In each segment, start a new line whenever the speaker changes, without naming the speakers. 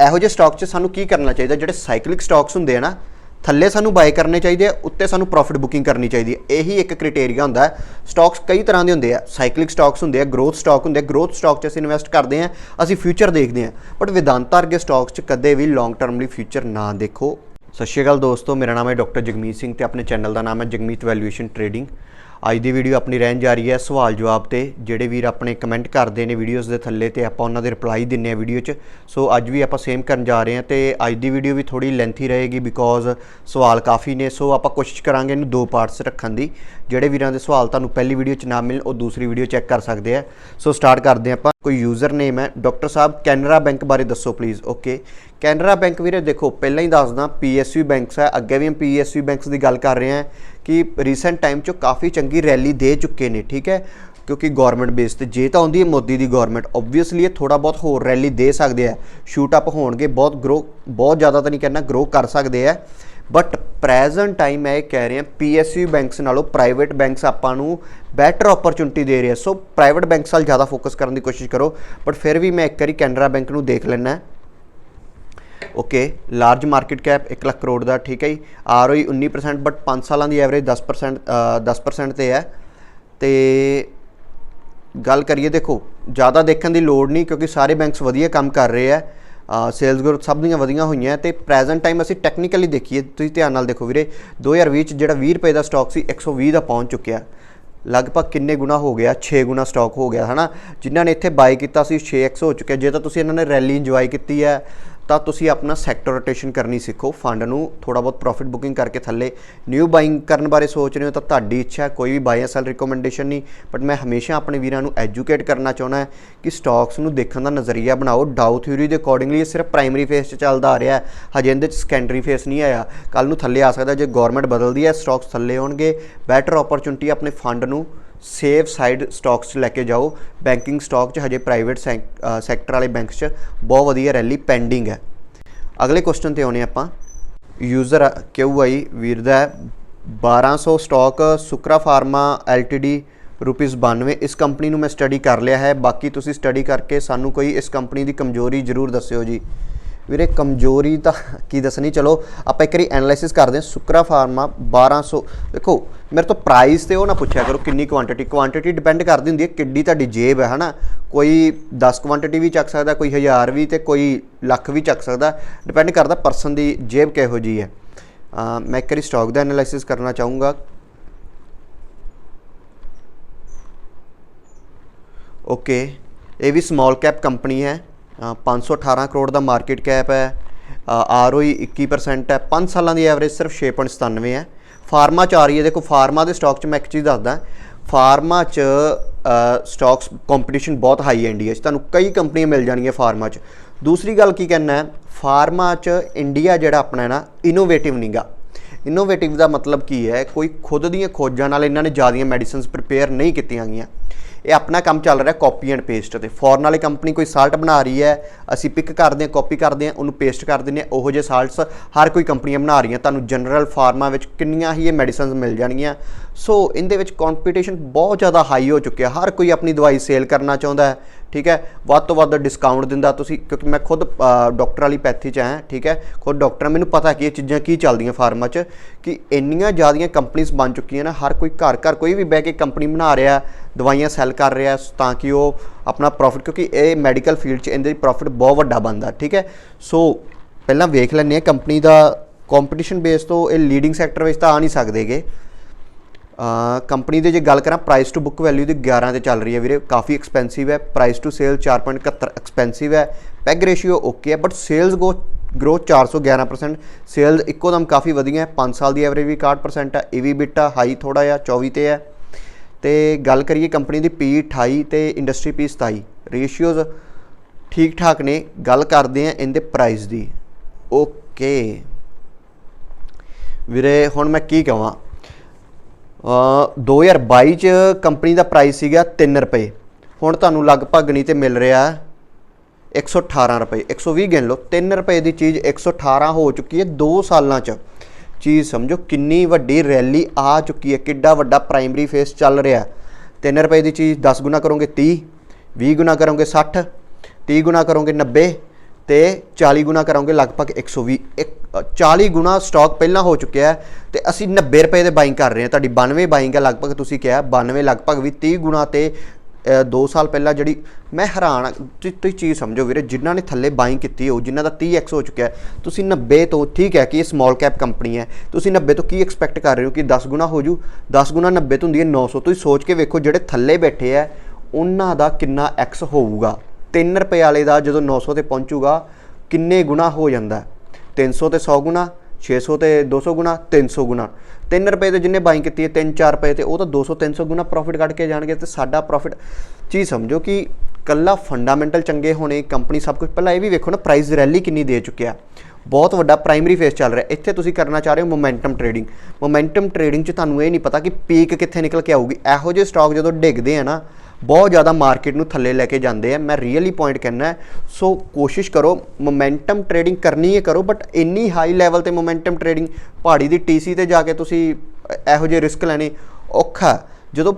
ਇਹੋ ਜਿਹੇ ਸਟਾਕ 'ਚ ਸਾਨੂੰ ਕੀ ਕਰਨਾ ਚਾਹੀਦਾ? ਜਿਹੜੇ ਸਾਈਕਲਿਕ ਸਟਾਕਸ ਹੁੰਦੇ ਆ ਨਾ, ਥੱਲੇ ਸਾਨੂੰ ਬਾਈ ਕਰਨੇ ਚਾਹੀਦੇ ਆ, ਉੱਤੇ ਸਾਨੂੰ ਪ੍ਰੋਫਿਟ ਬੁਕਿੰਗ ਕਰਨੀ ਚਾਹੀਦੀ ਹੈ ਇਹੀ ਇੱਕ ਕ੍ਰਾਈਟੇਰੀਆ ਹੁੰਦਾ ਹੈ। ਸਟਾਕਸ ਕਈ ਤਰ੍ਹਾਂ ਦੇ ਹੁੰਦੇ ਆ। ਸਾਈਕਲਿਕ ਸਟਾਕਸ ਹੁੰਦੇ ਆ ਗਰੋਥ ਸਟਾਕ ਹੁੰਦੇ ਆ। ਗਰੋਥ ਸਟਾਕ 'ਚ ਅਸੀਂ ਇਨਵੈਸਟ ਕਰਦੇ ਆ, ਅਸੀਂ ਫਿਊਚਰ ਦੇਖਦੇ ਆ। ਬਟ ਵਿਦਾਂਤਾ ਵਰਗੇ ਸਟਾਕਸ 'ਚ ਕਦੇ ਵੀ ਲੌਂਗ ਟਰਮ ਲਈ ਫਿਊਚਰ ਨਾ ਦੇਖੋ। ਸਤਿ ਸ਼੍ਰੀ ਅਕਾਲ ਦੋਸਤੋ, ਮੇਰਾ ਨਾਮ ਹੈ ਡਾਕਟਰ ਜਗਮੀਤ ਸਿੰਘ ਤੇ ਆਪਣੇ ਚੈਨਲ ਦਾ ਨਾਮ ਹੈ ਜਗਮੀਤ ਵੈਲਿਊਏਸ਼ਨ ਟ੍ਰੇਡਿੰਗ ਅੱਜ ਦੀ ਵੀਡੀਓ ਆਪਣੀ ਰਹਿਣ ਜਾ ਰਹੀ ਹੈ ਸਵਾਲ ਜਵਾਬ ਤੇ, ਜਿਹੜੇ ਵੀਰ ਆਪਣੇ ਕਮੈਂਟ ਕਰਦੇ ਨੇ ਵੀਡੀਓਜ਼ ਦੇ ਥੱਲੇ ਤੇ ਆਪਾਂ ਉਹਨਾਂ ਦੇ ਰਿਪਲਾਈ ਦਿੰਨੇ ਆ ਵੀਡੀਓ 'ਚ। ਸੋ ਅੱਜ ਵੀ ਆਪਾਂ ਸੇਮ ਕਰਨ ਜਾ ਰਹੇ ਹਾਂ ਤੇ ਅੱਜ ਦੀ ਵੀਡੀਓ ਵੀ ਥੋੜੀ ਲੈਂਥੀ ਰਹੇਗੀ ਬਿਕੋਜ਼ ਸਵਾਲ ਕਾਫੀ ਨੇ। ਸੋ ਆਪਾਂ ਕੋਸ਼ਿਸ਼ ਕਰਾਂਗੇ ਇਹਨੂੰ ਦੋ ਪਾਰਟਸ ਰੱਖਣ ਦੀ। ਜਿਹੜੇ ਵੀਰਾਂ ਦੇ ਸਵਾਲ ਤੁਹਾਨੂੰ ਪਹਿਲੀ ਵੀਡੀਓ 'ਚ ਨਾ ਮਿਲਣ, ਉਹ ਦੂਸਰੀ ਵੀਡੀਓ ਚੈੱਕ ਕਰ ਸਕਦੇ ਆ। ਸੋ ਸਟਾਰਟ ਕਰਦੇ ਹਾਂ ਆਪਾਂ। ਕੋਈ ਯੂਜ਼ਰ ਨੇਮ ਹੈ। ਡਾਕਟਰ ਸਾਹਿਬ, ਕੈਨਰਾ ਬੈਂਕ ਬਾਰੇ ਦੱਸੋ ਪਲੀਜ਼ ਓਕੇ ਕੈਨਰਾ ਬੈਂਕ ਵੀਰੇ, ਦੇਖੋ, ਪਹਿਲਾਂ ਹੀ ਦੱਸਦਾ ਪੀਐਸਯੂ ਬੈਂਕਸ ਹੈ। ਅੱਗੇ ਵੀ हम ਪੀਐਸਯੂ ਬੈਂਕਸ ਦੀ ਗੱਲ ਕਰ ਰਹੇ ਹਾਂ ਕਿ ਰੀਸੈਂਟ ਟਾਈਮ 'ਚ ਕਾਫੀ ਚੰਗੀ ਰੈਲੀ ਦੇ ਚੁੱਕੇ ਨੇ, ਠੀਕ ਹੈ? ਕਿਉਂਕਿ ਗਵਰਨਮੈਂਟ ਬੇਸ ਤੇ ਜੇ ਤਾਂ ਆਉਂਦੀ ਹੈ ਮੋਦੀ ਦੀ ਗਵਰਨਮੈਂਟ ਆਬਵੀਅਸਲੀ ਇਹ ਥੋੜਾ ਬਹੁਤ ਹੋਰ ਰੈਲੀ ਦੇ ਸਕਦੇ ਆ ਸ਼ੂਟ ਅਪ ਹੋਣਗੇ, ਬਹੁਤ ਗਰੋ ਬਹੁਤ ਜ਼ਿਆਦਾ ਤਾਂ ਨਹੀਂ ਕਹਿਣਾ ਗਰੋ ਕਰ ਸਕਦੇ ਆ ਬਟ ਪ੍ਰੈਜ਼ੈਂਟ ਟਾਈਮ ਮੈਂ ਇਹ ਕਹਿ ਰਿਹਾ ਪੀਐਸਯੂ ਬੈਂਕਸ ਨਾਲੋਂ ਪ੍ਰਾਈਵੇਟ ਬੈਂਕਸ ਆਪਾਂ ਨੂੰ ਬੈਟਰ ਓਪਰਚੁਨਿਟੀ ਦੇ ਰਿਹਾ ਸੋ ਪ੍ਰਾਈਵੇਟ ਬੈਂਕਸ ਨਾਲ ਜ਼ਿਆਦਾ ਫੋਕਸ ਕਰਨ ਦੀ ਕੋਸ਼ਿਸ਼ ਕਰੋ। ਬਟ ਫਿਰ ਵੀ ਮੈਂ ਇੱਕ ਵਾਰੀ ਕੈਨਰਾ ਬੈਂਕ ਨੂੰ ਦੇਖ ਲੈਣਾ okay large market cap 1 lakh crore ਦਾ ਠੀਕ ਹੈ ਜੀ। ਆਰਓਈ 19% ਬਟ 5 ਸਾਲਾਂ ਦੀ ਐਵਰੇਜ 10% ਅ, 10% ਤੇ ਹੈ। ਤੇ ਗੱਲ ਕਰੀਏ ਦੇਖੋ ਜ਼ਿਆਦਾ ਦੇਖਣ ਦੀ ਲੋੜ ਨਹੀਂ ਕਿਉਂਕਿ ਸਾਰੇ ਬੈਂਕਸ ਵਧੀਆ ਕੰਮ ਕਰ ਰਹੇ ਆ। ਸੇਲਸ ਗਰੋਥ ਸਭ ਦੀਆਂ ਵਧੀਆਂ ਹੋਈਆਂ ਤੇ ਪ੍ਰੈਜ਼ੈਂਟ ਟਾਈਮ ਅਸੀਂ ਟੈਕਨੀਕਲੀ ਦੇਖੀਏ, ਤੁਸੀਂ ਧਿਆਨ ਨਾਲ ਦੇਖੋ ਵੀਰੇ 2020 ਚ ਜਿਹੜਾ 20 ਰੁਪਏ ਦਾ ਸਟਾਕ ਸੀ 120 ਦਾ ਪਹੁੰਚ ਚੁੱਕਿਆ। ਲਗਭਗ ਕਿੰਨੇ ਗੁਣਾ ਹੋ ਗਿਆ? 6 ਗੁਣਾ ਸਟਾਕ ਹੋ ਗਿਆ, ਹਨਾ? ਜਿਨ੍ਹਾਂ ਨੇ ਇੱਥੇ ਬਾਈ ਕੀਤਾ ਸੀ 6x ਹੋ ਚੁੱਕਿਆ। ਜੇ ਤਾਂ ਤੁਸੀਂ ਇਹਨਾਂ ਨੇ ਰੈਲੀ ਇੰਜੋਏ ਕੀਤੀ ਹੈ ਤਾਂ ਤੁਸੀਂ ਆਪਣਾ ਸੈਕਟਰ ਰੋਟੇਸ਼ਨ ਕਰਨੀ ਸਿੱਖੋ। ਫੰਡ ਨੂੰ ਥੋੜਾ ਬਹੁਤ ਪ੍ਰੋਫਿਟ ਬੁਕਿੰਗ ਕਰਕੇ ਥੱਲੇ ਨਿਊ ਬਾਇੰਗ ਕਰਨ ਬਾਰੇ ਸੋਚ ਰਹੇ ਹੋ ਤਾਂ ਤੁਹਾਡੀ ਇੱਛਾ ਕੋਈ ਵੀ ਬਾਈ ਸੈਲ ਰਿਕਮੈਂਡੇਸ਼ਨ ਨਹੀਂ। ਬਟ ਮੈਂ ਹਮੇਸ਼ਾ ਆਪਣੇ ਵੀਰਾਂ ਨੂੰ ਐਜੂਕੇਟ ਕਰਨਾ ਚਾਹੁੰਦਾ ਹੈ ਕਿ ਸਟਾਕਸ ਨੂੰ ਦੇਖਣ ਦਾ ਨਜ਼ਰੀਆ ਬਣਾਓ। ਡਾਊ ਥਿਊਰੀ ਦੇ ਅਕੋਰਡਿੰਗਲੀ ਇਹ ਸਿਰਫ ਪ੍ਰਾਇਮਰੀ ਫੇਸ 'ਚ ਚੱਲਦਾ ਆ ਰਿਹਾ ਹੈ। ਹਜੇ ਇਹਦੇ 'ਚ ਸੈਕੰਡਰੀ ਫੇਸ ਨਹੀਂ ਆਇਆ। ਕੱਲ ਨੂੰ ਥੱਲੇ ਆ ਸਕਦਾ ਜੇ ਗਵਰਨਮੈਂਟ ਬਦਲਦੀ ਹੈ ਸਟਾਕਸ ਥੱਲੇ ਆਉਣਗੇ। ਬੈਟਰ ਓਪਰਚੁਨਿਟੀ ਆਪਣੇ ਫੰਡ ਨੂੰ ਸੇਫ ਸਾਈਡ ਸਟਾਕਸ 'ਚ ਲੈ ਕੇ ਜਾਓ। ਬੈਂਕਿੰਗ ਸਟਾਕ 'ਚ ਹਜੇ ਪ੍ਰਾਈਵੇਟ ਸੈਕਟਰ ਵਾਲੇ ਬੈਂਕਸ 'ਚ ਬਹੁਤ ਵਧੀਆ ਰੈਲੀ ਪੈਂਡਿੰਗ ਹੈ। ਅਗਲੇ ਕੁਐਸਚਨ ਤੇ ਆਉਣੇ ਆਪਾਂ। ਯੂਜ਼ਰ ਕਿਊਆਈ ਵੀਰ ਦਾ ਹੈ, 1200 stock Sukra pharma LTD rupees 92 ਇਸ ਕੰਪਨੀ ਨੂੰ ਮੈਂ ਸਟੱਡੀ ਕਰ ਲਿਆ ਹੈ। ਬਾਕੀ ਤੁਸੀਂ ਸਟੱਡੀ ਕਰਕੇ ਸਾਨੂੰ ਕੋਈ ਇਸ ਕੰਪਨੀ ਦੀ ਕਮਜ਼ੋਰੀ ਜ਼ਰੂਰ ਦੱਸਿਓ ਜੀ। ਵੀਰੇ, ਕਮਜ਼ੋਰੀ ਤਾਂ ਕੀ ਦੱਸਣੀ? ਚਲੋ, ਆਪਾਂ ਇੱਕ ਵਾਰੀ ਐਨਾਲਿਸਿਸ ਕਰਦੇ ਹਾਂ। ਸੁਕਰਾ ਫਾਰਮਾ 1200 ਦੇਖੋ, ਮੇਰੇ ਤੋਂ ਪ੍ਰਾਈਸ ਤੇ ਉਹ ਨਾ ਪੁੱਛਿਆ ਕਰੋ ਕਿੰਨੀ ਕੁਆਂਟੀਟੀ ਕੁਆਂਟੀਟੀ ਡਿਪੈਂਡ ਕਰਦੀ ਹੁੰਦੀ ਹੈ ਕਿੱਡੀ ਤੁਹਾਡੀ ਜੇਬ ਹੈ, ਹਨਾ? ਕੋਈ 10 ਕੁਆਂਟੀਟੀ ਵੀ ਚੱਕ ਸਕਦਾ, ਕੋਈ 1000 ਵੀ ਤੇ ਕੋਈ ਲੱਖ ਵੀ ਚੱਕ ਸਕਦਾ। ਡਿਪੈਂਡ ਕਰਦਾ ਪਰਸਨ ਦੀ ਜੇਬ ਕਿਹੋ ਜੀ ਹੈ। ਮੈਂ ਇੱਕ ਵਾਰੀ ਸਟਾਕ ਦਾ ਐਨਾਲਿਸਿਸ ਕਰਨਾ ਚਾਹੂੰਗਾ। ਓਕੇ ਇਹ ਵੀ ਸਮਾਲ ਕੈਪ ਕੰਪਨੀ ਹੈ। 518 ਕਰੋੜ ਦਾ ਮਾਰਕੀਟ ਕੈਪ ਹੈ। ਆਰਓਈ 21% ਹੈ। 5 ਸਾਲਾਂ ਦੀ ਐਵਰੇਜ ਸਿਰਫ 6.97 ਹੈ। ਫਾਰਮਾ ਚ ਆ ਰਹੀ ਹੈ। ਦੇਖੋ ਫਾਰਮਾ ਦੇ ਸਟਾਕ ਚ ਮੈਂ ਇੱਕ ਚੀਜ਼ ਦੱਸਦਾ। ਫਾਰਮਾ ਚ ਸਟਾਕਸ ਕੰਪੀਟੀਸ਼ਨ ਬਹੁਤ ਹਾਈ ਹੈ ਇੰਡੀਆ 'ਚ। ਤੁਹਾਨੂੰ ਕਈ ਕੰਪਨੀਆਂ ਮਿਲ ਜਾਣਗੀਆਂ ਫਾਰਮਾ ਚ। ਦੂਸਰੀ ਗੱਲ ਕੀ ਕਹਿਣਾ ਹੈ? ਫਾਰਮਾ ਚ ਇੰਡੀਆ ਜਿਹੜਾ ਆਪਣਾ ਹੈ ਨਾ ਇਨੋਵੇਟਿਵ ਨਹੀਂਗਾ ਇਨੋਵੇਟਿਵ ਦਾ ਮਤਲਬ ਕੀ ਹੈ? ਕੋਈ ਖੁਦ ਦੀਆਂ ਖੋਜਾਂ ਨਾਲ ਇਹਨਾਂ ਨੇ ਜ਼ਿਆਦੀਆਂ ਮੈਡੀਸਿਨਸ ਪ੍ਰਿਪੇਅਰ ਨਹੀਂ ਕੀਤੀਆਂ ਗਈਆਂ। ਇਹ ਆਪਣਾ ਕੰਮ ਚੱਲ ਰਿਹਾ ਕਾਪੀ ਐਂਡ ਪੇਸਟ ਤੇ। ਫੋਰਨ ਵਾਲੀ ਕੰਪਨੀ ਕੋਈ ਸਾਲਟ ਬਣਾ ਰਹੀ ਹੈ, ਅਸੀਂ ਪਿਕ ਕਰਦੇ ਹਾਂ ਕਾਪੀ ਕਰਦੇ ਹਾਂ, ਉਹਨੂੰ ਪੇਸਟ ਕਰ ਦਿੰਦੇ ਹਾਂ, ਉਹੋ ਜਿਹੇ ਸਾਲਟਸ ਹਰ ਕੋਈ ਕੰਪਨੀਆਂ ਬਣਾ ਰਹੀਆਂ ਤੁਹਾਨੂੰ ਜਨਰਲ ਫਾਰਮਾ ਵਿੱਚ ਕਿੰਨੀਆਂ ਹੀ ਇਹ ਮੈਡੀਸਿਨਸ ਮਿਲ ਜਾਣਗੀਆਂ। ਸੋ ਇਹਦੇ ਵਿੱਚ ਕੰਪੀਟੀਸ਼ਨ ਬਹੁਤ ਜ਼ਿਆਦਾ ਹਾਈ ਹੋ ਚੁੱਕਿਆ। ਹਰ ਕੋਈ ਆਪਣੀ ਦਵਾਈ ਸੇਲ ਕਰਨਾ ਚਾਹੁੰਦਾ ਹੈ ਠੀਕ ਹੈ? ਵੱਧ ਤੋਂ ਵੱਧ ਡਿਸਕਾਊਂਟ ਦਿੰਦਾ ਤੁਸੀਂ, ਕਿਉਂਕਿ ਮੈਂ ਖੁਦ ਡਾਕਟਰ ਵਾਲੀ ਪੈਥੀ ਚ ਆਇਆ, ਠੀਕ ਹੈ? ਖੁਦ ਡਾਕਟਰ ਮੈਨੂੰ ਪਤਾ ਕਿ ਇਹ ਚੀਜ਼ਾਂ ਕੀ ਚੱਲਦੀਆਂ ਫਾਰਮਾ ਚ, ਕਿ ਇੰਨੀਆਂ ਜ਼ਿਆਦੀਆਂ ਕੰਪਨੀਆਂ ਬਣ ਚੁੱਕੀਆਂ ਨੇ, ਹਰ ਕੋਈ ਘਰ ਘਰ ਕੋਈ ਵੀ ਬਹਿ ਕੇ ਕੰਪਨੀ ਬਣਾ ਰਿਹਾ, ਦਵਾਈਆਂ ਸੈੱਲ ਕਰ ਰਿਹਾ, ਤਾਂ ਕਿ ਉਹ ਆਪਣਾ ਪ੍ਰੋਫਿਟ ਕਿਉਂਕਿ ਇਹ ਮੈਡੀਕਲ ਫੀਲਡ ਚ ਇਹਦੇ ਪ੍ਰੋਫਿਟ ਬਹੁਤ ਵੱਡਾ ਬਣਦਾ, ਠੀਕ ਹੈ? ਸੋ, ਪਹਿਲਾਂ ਵੇਖ ਲੈਂਦੇ ਹਾਂ ਕੰਪਨੀ ਦਾ ਕੰਪੀਟੀਸ਼ਨ ਬੇਸ ਤੋਂ ਇਹ ਲੀਡਿੰਗ ਸੈਕਟਰ ਵਿੱਚ ਤਾਂ ਆ ਨਹੀਂ ਸਕਦੇਗੇ ਕੰਪਨੀ ਦੇ ਜੇ ਗੱਲ ਕਰਾਂ ਪ੍ਰਾਈਸ ਟੂ ਬੁੱਕ ਵੈਲਿਊ ਦੀ 11 ਤੇ ਚੱਲ ਰਹੀ ਹੈ ਵੀਰੇ। ਕਾਫੀ ਐਕਸਪੈਂਸਿਵ ਹੈ। ਪ੍ਰਾਈਸ ਟੂ ਸੇਲ 4.71 ਐਕਸਪੈਂਸਿਵ ਹੈ। ਪੈਗ ਰੇਸ਼ੀਓ ਓਕੇ ਹੈ but sales go growth 411% sales ਇੱਕੋ ਦਮ ਕਾਫੀ ਵਧੀਆ ਹੈ। 5 ਸਾਲ ਦੀ ਐਵਰੇਜ ਵੀ 61% ਹੈ। ਈਵੀ ਬਿਟਾ ਹਾਈ ਥੋੜਾ ਜਿਹਾ 24 ਤੇ ਹੈ। ਤੇ ਗੱਲ ਕਰੀਏ ਕੰਪਨੀ ਦੀ ਪੀ 28 ਤੇ ਇੰਡਸਟਰੀ ਪੀ 27 ਰੇਸ਼ੀਓਜ਼ ਠੀਕ ਠਾਕ ਨੇ। ਗੱਲ ਕਰਦੇ ਆ ਇਹਦੇ ਪ੍ਰਾਈਸ ਦੀ। ਓਕੇ ਵੀਰੇ, ਹੁਣ ਮੈਂ ਕੀ ਕਹਾਂ 2022 ਚ ਕੰਪਨੀ ਦਾ ਪ੍ਰਾਈਸ ਸੀਗਾ 3 ਰੁਪਏ। ਹੁਣ ਤੁਹਾਨੂੰ ਲਗਭਗ ਨਹੀਂ ਤੇ ਮਿਲ ਰਿਹਾ। 118 ਰੁਪਏ। 120 ਗਿਣ ਲਓ 3 ਰੁਪਏ ਦੀ ਚੀਜ਼ 118 ਹੋ ਚੁੱਕੀ ਹੈ 2 ਸਾਲਾਂ ਚ। ਚੀਜ਼ ਸਮਝੋ ਕਿੰਨੀ ਵੱਡੀ ਰੈਲੀ ਆ ਚੁੱਕੀ ਹੈ, ਕਿੱਡਾ ਵੱਡਾ ਪ੍ਰਾਇਮਰੀ ਫੇਸ ਚੱਲ ਰਿਹਾ। 3 ਰੁਪਏ ਦੀ ਚੀਜ਼ 10 ਗੁਣਾ ਕਰੋਗੇ 30 20 ਗੁਣਾ ਕਰੋਗੇ 60 30 ਗੁਣਾ ਕਰੋਗੇ 90 ਤੇ 40 ਗੁਣਾ ਕਰਾਂਗੇ ਲਗਭਗ 120 ਇੱਕ- ਅ, 40 ਗੁਣਾ ਸਟਾਕ ਪਹਿਲਾਂ ਹੋ ਚੁੱਕਿਆ ਹੈ ਤੇ ਅਸੀਂ 90 ਰੁਪਏ ਦੇ ਬਾਇੰਗ ਕਰ ਰਹੇ ਹਾਂ। ਤੁਹਾਡੀ 92 ਬਾਇੰਗ ਹੈ ਲਗਭਗ ਤੁਸੀਂ ਕਿਹਾ 92 ਲਗਭਗ ਵੀ 30 ਗੁਣਾ ਤੇ 2 ਸਾਲ ਪਹਿਲਾਂ ਜਿਹੜੀ ਮੈਂ ਹੈਰਾਨ ਤੁਸੀਂ ਤੁਸੀਂ ਚੀਜ਼ ਸਮਝੋ ਵੀਰੇ ਜਿਨ੍ਹਾਂ ਨੇ ਥੱਲੇ ਬਾਇੰਗ ਕੀਤੀ ਹੋ ਜਿਨ੍ਹਾਂ ਦਾ 30x ਹੋ ਚੁੱਕਿਆ ਤੁਸੀਂ 90 ਤੋਂ ਠੀਕ ਹੈ ਕਿ ਇਹ ਸਮਾਲ ਕੈਪ ਕੰਪਨੀ ਹੈ ਤੁਸੀਂ 90 ਤੋਂ ਕੀ ਐਕਸਪੈਕਟ ਕਰ ਰਹੇ ਹੋ ਕਿ 10 ਗੁਣਾ ਹੋ ਜੂ? 10 ਗੁਣਾ 90 ਤੋਂ ਹੁੰਦੀ ਹੈ 900 ਤੁਸੀਂ ਸੋਚ ਕੇ ਵੇਖੋ ਜਿਹੜੇ ਥੱਲੇ ਬੈਠੇ ਆ ਉਹਨਾਂ ਦਾ ਕਿੰਨਾ x ਹੋਊਗਾ। 3 ਰੁਪਏ ਵਾਲੇ ਦਾ ਜਦੋਂ 900 ਤੇ ਪਹੁੰਚੂਗਾ, ਕਿੰਨੇ ਗੁਣਾ ਹੋ ਜਾਂਦਾ ਹੈ? 300 ਤੇ 100 ਗੁਣਾ 600 ਤੇ 200 ਗੁਣਾ 300 ਗੁਣਾ। 3 ਰੁਪਏ ਤੇ ਜਿੰਨੇ ਬਾਈ ਕੀਤੀ ਹੈ 3-4 ਰੁਪਏ ਤੇ, ਉਹ ਤਾਂ 200 300 ਗੁਣਾ ਪ੍ਰੋਫਿਟ ਕੱਢ ਕੇ ਜਾਣਗੇ ਤੇ ਸਾਡਾ ਪ੍ਰੋਫਿਟ ਚੀਜ਼ ਸਮਝੋ ਕਿ ਕੱਲਾ ਫੰਡਾਮੈਂਟਲ ਚੰਗੇ ਹੋਣੇ ਕੰਪਨੀ ਸਭ ਕੁਝ ਪਹਿਲਾਂ ਇਹ ਵੀ ਵੇਖੋ ਨਾ ਪ੍ਰਾਈਸ ਰੈਲੀ ਕਿੰਨੀ ਦੇ ਚੁੱਕਿਆ ਬਹੁਤ ਵੱਡਾ ਪ੍ਰਾਇਮਰੀ ਫੇਸ ਚੱਲ ਰਿਹਾ ਇੱਥੇ ਤੁਸੀਂ ਕਰਨਾ ਚਾਹ ਰਹੇ ਹੋ ਮੋਮੈਂਟਮ ਟ੍ਰੇਡਿੰਗ ਮੋਮੈਂਟਮ ਟ੍ਰੇਡਿੰਗ 'ਚ ਤੁਹਾਨੂੰ ਇਹ ਨਹੀਂ ਪਤਾ ਕਿ ਪੀਕ ਕਿੱਥੇ ਨਿਕਲ ਕੇ ਆਊਗੀ। ਇਹੋ ਜਿਹੇ ਸਟਾਕ ਜਦੋਂ ਡਿੱਗਦੇ ਆ ਨਾ ਬਹੁਤ ਜ਼ਿਆਦਾ ਮਾਰਕੀਟ ਨੂੰ ਥੱਲੇ ਲੈ ਕੇ ਜਾਂਦੇ ਆ। ਮੈਂ ਰੀਅਲੀ ਪੁਆਇੰਟ ਕਹਿਣਾ ਸੋ ਕੋਸ਼ਿਸ਼ ਕਰੋ ਮੋਮੈਂਟਮ ਟ੍ਰੇਡਿੰਗ ਕਰਨੀ ਹੈ ਕਰੋ ਬਟ ਇੰਨੀ ਹਾਈ ਲੈਵਲ ਤੇ ਮੋਮੈਂਟਮ ਟ੍ਰੇਡਿੰਗ ਪਹਾੜੀ ਦੀ ਟੀਸੀ ਤੇ ਜਾ ਕੇ ਤੁਸੀਂ ਇਹੋ ਜਿਹੇ ਰਿਸਕ ਲੈਣੇ ਔਖਾ ਜਦੋਂ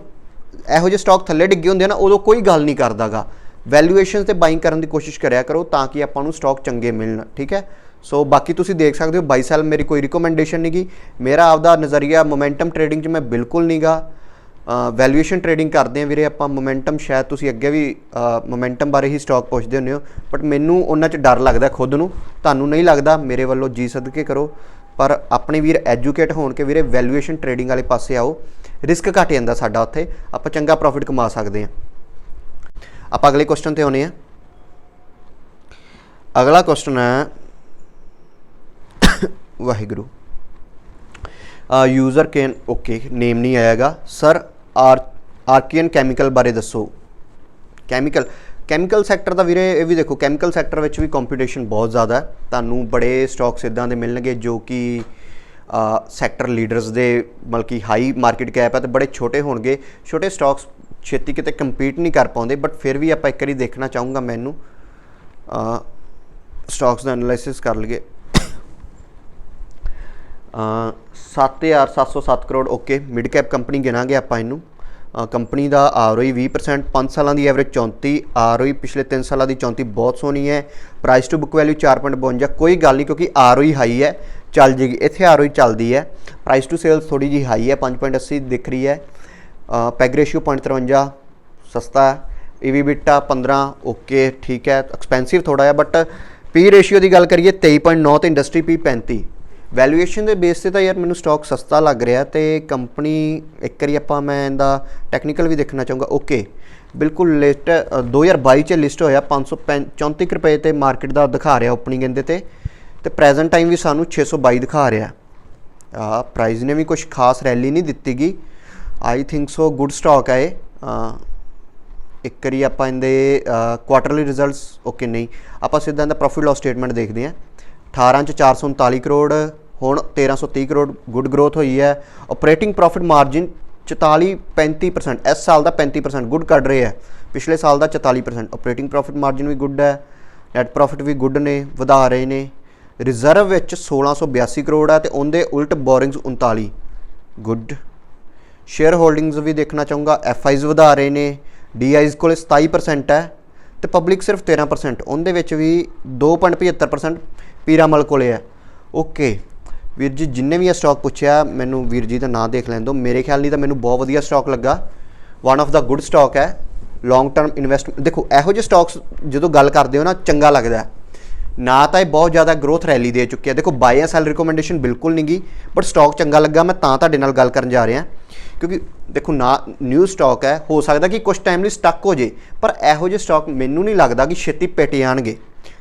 ਇਹੋ ਜਿਹੇ ਸਟਾਕ ਥੱਲੇ ਡਿੱਗੇ ਹੁੰਦੇ ਆ ਨਾ, ਉਦੋਂ ਕੋਈ ਗੱਲ ਨਹੀਂ ਕਰਦਾਗਾ ਵੈਲੂਏਸ਼ਨ ਤੇ ਬਾਇੰਗ ਕਰਨ ਦੀ ਕੋਸ਼ਿਸ਼ ਕਰਿਆ ਕਰੋ ਤਾਂ ਕਿ ਆਪਾਂ ਨੂੰ ਸਟਾਕ ਚੰਗੇ ਮਿਲਣ, ਠੀਕ ਹੈ? ਸੋ ਬਾਕੀ ਤੁਸੀਂ ਦੇਖ ਸਕਦੇ ਹੋ, ਬਾਈ ਸੈਲ ਮੇਰੀ ਕੋਈ ਰਿਕਮੈਂਡੇਸ਼ਨ ਨਹੀਂਗੀ ਮੇਰਾ ਆਪਦਾ ਨਜ਼ਰੀਆ ਮੋਮੈਂਟਮ ਟ੍ਰੇਡਿੰਗ 'ਚ ਮੈਂ ਬਿਲਕੁਲ ਨਹੀਂਗਾ ਵੈਲੂਏਸ਼ਨ ਟਰੇਡਿੰਗ ਕਰਦੇ ਆ ਵੀਰੇ ਆਪਾਂ ਮੋਮੈਂਟਮ ਸ਼ਾਇਦ ਤੁਸੀਂ ਅੱਗੇ ਵੀ ਮੋਮੈਂਟਮ ਬਾਰੇ ਹੀ ਸਟਾਕ ਪੁੱਛਦੇ ਹੁੰਦੇ ਹੋ ਬਟ ਮੈਨੂੰ ਉਹਨਾਂ 'ਚ ਡਰ ਲੱਗਦਾ ਖੁਦ ਨੂੰ, ਤੁਹਾਨੂੰ ਨਹੀਂ ਲੱਗਦਾ, ਮੇਰੇ ਵੱਲੋਂ ਜੀ ਸਦਕੇ ਕਰੋ, ਪਰ ਆਪਣੇ ਵੀਰ ਐਜੂਕੇਟ ਹੋਣ ਕੇ ਵੀਰੇ ਵੈਲੂਏਸ਼ਨ ਟਰੇਡਿੰਗ ਵਾਲੇ ਪਾਸੇ ਆਓ ਰਿਸਕ ਘਟ ਜਾਂਦਾ ਸਾਡਾ ਉੱਥੇ, ਆਪਾਂ ਚੰਗਾ ਪ੍ਰੋਫਿਟ ਕਮਾ ਸਕਦੇ ਹਾਂ। ਆਪਾਂ ਅਗਲੇ ਕੁਐਸਚਨ ਤੇ ਆਉਨੇ ਆ ਅਗਲਾ ਕੁਐਸਚਨ ਹੈ, Waheguru. User can okay name ਨਹੀਂ ਆਏਗਾ ਸਰ ਆਰਕੀਅਨ ਕੈਮੀਕਲ ਬਾਰੇ ਦੱਸੋ। ਕੈਮੀਕਲ ਕੈਮੀਕਲ ਸੈਕਟਰ ਦਾ ਵੀਰੇ ਇਹ ਵੀ ਦੇਖੋ ਕੈਮੀਕਲ ਸੈਕਟਰ ਵਿੱਚ ਵੀ ਕੰਪੀਟੀਸ਼ਨ ਬਹੁਤ ਜ਼ਿਆਦਾ ਹੈ। ਤੁਹਾਨੂੰ ਬੜੇ ਸਟਾਕਸ ਇਦਾਂ ਦੇ ਮਿਲਣਗੇ ਜੋ ਕਿ ਸੈਕਟਰ ਲੀਡਰਸ ਦੇ ਬਲਕਿ ਹਾਈ ਮਾਰਕੀਟ ਕੈਪ ਹੈ ਤੇ ਬੜੇ ਛੋਟੇ ਹੋਣਗੇ। ਛੋਟੇ ਸਟਾਕਸ ਛੇਤੀ ਕਿਤੇ ਕੰਪੀਟ ਨਹੀਂ ਕਰ ਪਾਉਂਦੇ ਬਟ ਫਿਰ ਵੀ ਆਪਾਂ ਇੱਕ ਵਾਰੀ ਦੇਖਣਾ ਚਾਹੂੰਗਾ ਮੈਨੂੰ। ਸਟਾਕਸ ਦਾ ਐਨਾਲਿਸਿਸ ਕਰ ਲਈਏ। 7707 crore okay mid cap company ਗਿਣਾਂਗੇ ਆਪਾਂ ਇਹਨੂੰ। ਕੰਪਨੀ ਦਾ ਆਰਓਈ 20% 5 ਸਾਲਾਂ ਦੀ ਐਵਰੇਜ 34 ਆਰਓਈ ਪਿਛਲੇ 3 ਸਾਲਾਂ ਦੀ 34 ਬਹੁਤ ਸੋਹਣੀ ਹੈ। ਪ੍ਰਾਈਸ ਟੂ ਬੁੱਕ ਵੈਲਿਊ 4.52 ਕੋਈ ਗੱਲ ਨਹੀਂ ਕਿਉਂਕਿ ਆਰਓਈ ਹਾਈ ਹੈ, ਚੱਲ ਜੇਗੀ, ਇੱਥੇ ਆਰਓਈ ਚੱਲਦੀ ਹੈ। ਪ੍ਰਾਈਸ ਟੂ ਸੇਲਸ ਥੋੜੀ ਜੀ ਹਾਈ ਹੈ 5.80 ਦਿਖ ਰਹੀ ਹੈ। ਪੈਗ ਰੇਸ਼ੀਓ 0.53 ਸਸਤਾ ਹੈ। ਈਵੀ ਬਿਟਾ 15 ਓਕੇ ਠੀਕ ਹੈ ਐਕਸਪੈਂਸਿਵ ਥੋੜਾ ਹੈ ਬਟ ਪੀ ਰੇਸ਼ੀਓ ਦੀ ਗੱਲ ਕਰੀਏ 23.9 ਤੇ ਇੰਡਸਟਰੀ ਪੀ 35 ਵੈਲੂਏਸ਼ਨ ਦੇ ਬੇਸ ਤੇ ਤਾਂ ਯਾਰ ਮੈਨੂੰ ਸਟਾਕ ਸਸਤਾ ਲੱਗ ਰਿਹਾ ਤੇ ਕੰਪਨੀ ਇੱਕ ਵਾਰੀ ਆਪਾਂ ਮੈਂ ਇਹਦਾ ਟੈਕਨੀਕਲ ਵੀ ਦੇਖਣਾ ਚਾਹੂੰਗਾ ਓਕੇ ਬਿਲਕੁਲ ਲਿਸਟ 2022 ਚ ਲਿਸਟ ਹੋਇਆ 534 ਰੁਪਏ ਤੇ ਮਾਰਕੀਟ ਦਾ ਦਿਖਾ ਰਿਹਾ ਓਪਨਿੰਗ ਇਹਦੇ ਤੇ। ਤੇ ਪ੍ਰੈਜ਼ੈਂਟ ਟਾਈਮ ਵੀ ਸਾਨੂੰ 622 ਦਿਖਾ ਰਿਹਾ। ਆ ਪ੍ਰਾਈਸ ਨੇ ਵੀ ਕੁਝ ਖਾਸ ਰੈਲੀ ਨਹੀਂ ਦਿੱਤੀਗੀ। I think so good stock ਹੈ ਇਹ। ਇੱਕ ਵਾਰੀ ਆਪਾਂ ਇਹਦੇ ਕੁਆਟਰਲੀ ਰਿਜ਼ਲਟਸ ਓਕੇ ਨਹੀਂ। ਆਪਾਂ ਸਿੱਧਾ ਇਹਦਾ ਪ੍ਰੋਫਿਟ ਲਾਸ ਸਟੇਟਮੈਂਟ ਦੇਖਦੇ ਹਾਂ। 18 ਚ 439 ਕਰੋੜ ਹੁਣ 1330 ਕਰੋੜ ਗੁੱਡ ਗਰੋਥ ਹੋਈ ਹੈ। ਆਪਰੇਟਿੰਗ ਪ੍ਰੋਫਿਟ ਮਾਰਜਨ 44 35% ਇਸ ਸਾਲ ਦਾ 35% ਗੁੱਡ ਕੱਢ ਰਹੇ ਹੈ। ਪਿਛਲੇ ਸਾਲ ਦਾ 44% ਆਪਰੇਟਿੰਗ ਪ੍ਰੋਫਿਟ ਮਾਰਜਨ ਵੀ ਗੁੱਡ ਹੈ। ਨੈਟ ਪ੍ਰੋਫਿਟ ਵੀ ਗੁੱਡ ਨੇ, ਵਧਾ ਰਹੇ ਨੇ। ਰਿਜ਼ਰਵ ਵਿੱਚ 1682 ਕਰੋੜ ਹੈ ਤੇ ਉਹਦੇ ਉਲਟ ਬੋਰਿੰਗਸ 39 ਗੁੱਡ ਸ਼ੇਅਰ ਹੋਲਡਿੰਗਸ ਵੀ ਦੇਖਣਾ ਚਾਹੂੰਗਾ ਐਫਆਈਜ਼ ਵਧਾ ਰਹੇ ਨੇ। ਡੀਆਈਜ਼ ਕੋਲ 27% ਹੈ ਤੇ ਪਬਲਿਕ ਸਿਰਫ 13% ਉਹਦੇ ਵਿੱਚ ਵੀ 2.75% ਪੀਰਾਮਲ ਕੋਲੇ ਹੈ। ਓਕੇ ਵੀਰ ਜੀ, ਜਿੰਨੇ ਵੀ ਇਹ ਸਟਾਕ ਪੁੱਛਿਆ, ਮੈਨੂੰ ਵੀਰ ਜੀ ਦਾ ਨਾਂ ਦੇਖ ਲੈਣ ਦਿਓ। ਮੇਰੇ ਖਿਆਲ ਨਹੀਂ ਤਾਂ ਮੈਨੂੰ ਬਹੁਤ ਵਧੀਆ ਸਟਾਕ ਲੱਗਾ। ਵਨ ਆਫ ਦਾ ਗੁੱਡ ਸਟਾਕ ਹੈ। ਲੌਂਗ ਟਰਮ ਇਨਵੈਸਟਮੈਂਟ ਦੇਖੋ, ਇਹੋ ਜਿਹੇ ਸਟਾਕਸ ਜਦੋਂ ਗੱਲ ਕਰਦੇ ਹੋ ਨਾ, ਚੰਗਾ ਲੱਗਦਾ ਨਾ ਤਾਂ ਇਹ ਬਹੁਤ ਜ਼ਿਆਦਾ ਗਰੋਥ ਰੈਲੀ ਦੇ ਚੁੱਕੀ ਹੈ ਦੇਖੋ ਬਾਈ ਐਂਡ ਸੈਲ ਰਿਕਮੈਂਡੇਸ਼ਨ ਬਿਲਕੁਲ ਨਹੀਂ ਗਈ ਪਰ ਸਟਾਕ ਚੰਗਾ ਲੱਗਾ। ਮੈਂ ਤਾਂ ਤੁਹਾਡੇ ਨਾਲ ਗੱਲ ਕਰਨ ਜਾ ਰਿਹਾ। ਕਿਉਂਕਿ ਦੇਖੋ, ਨਾ ਨਿਊ ਸਟਾਕ ਹੈ। ਹੋ ਸਕਦਾ ਕਿ ਕੁਝ ਟਾਈਮ ਲਈ ਸਟਕ ਹੋ ਜੇ, ਪਰ ਇਹੋ ਜਿਹੇ ਸਟਾਕ ਮੈਨੂੰ ਨਹੀਂ ਲੱਗਦਾ ਕਿ ਛੇਤੀ ਪਿਟ ਜਾਣਗੇ।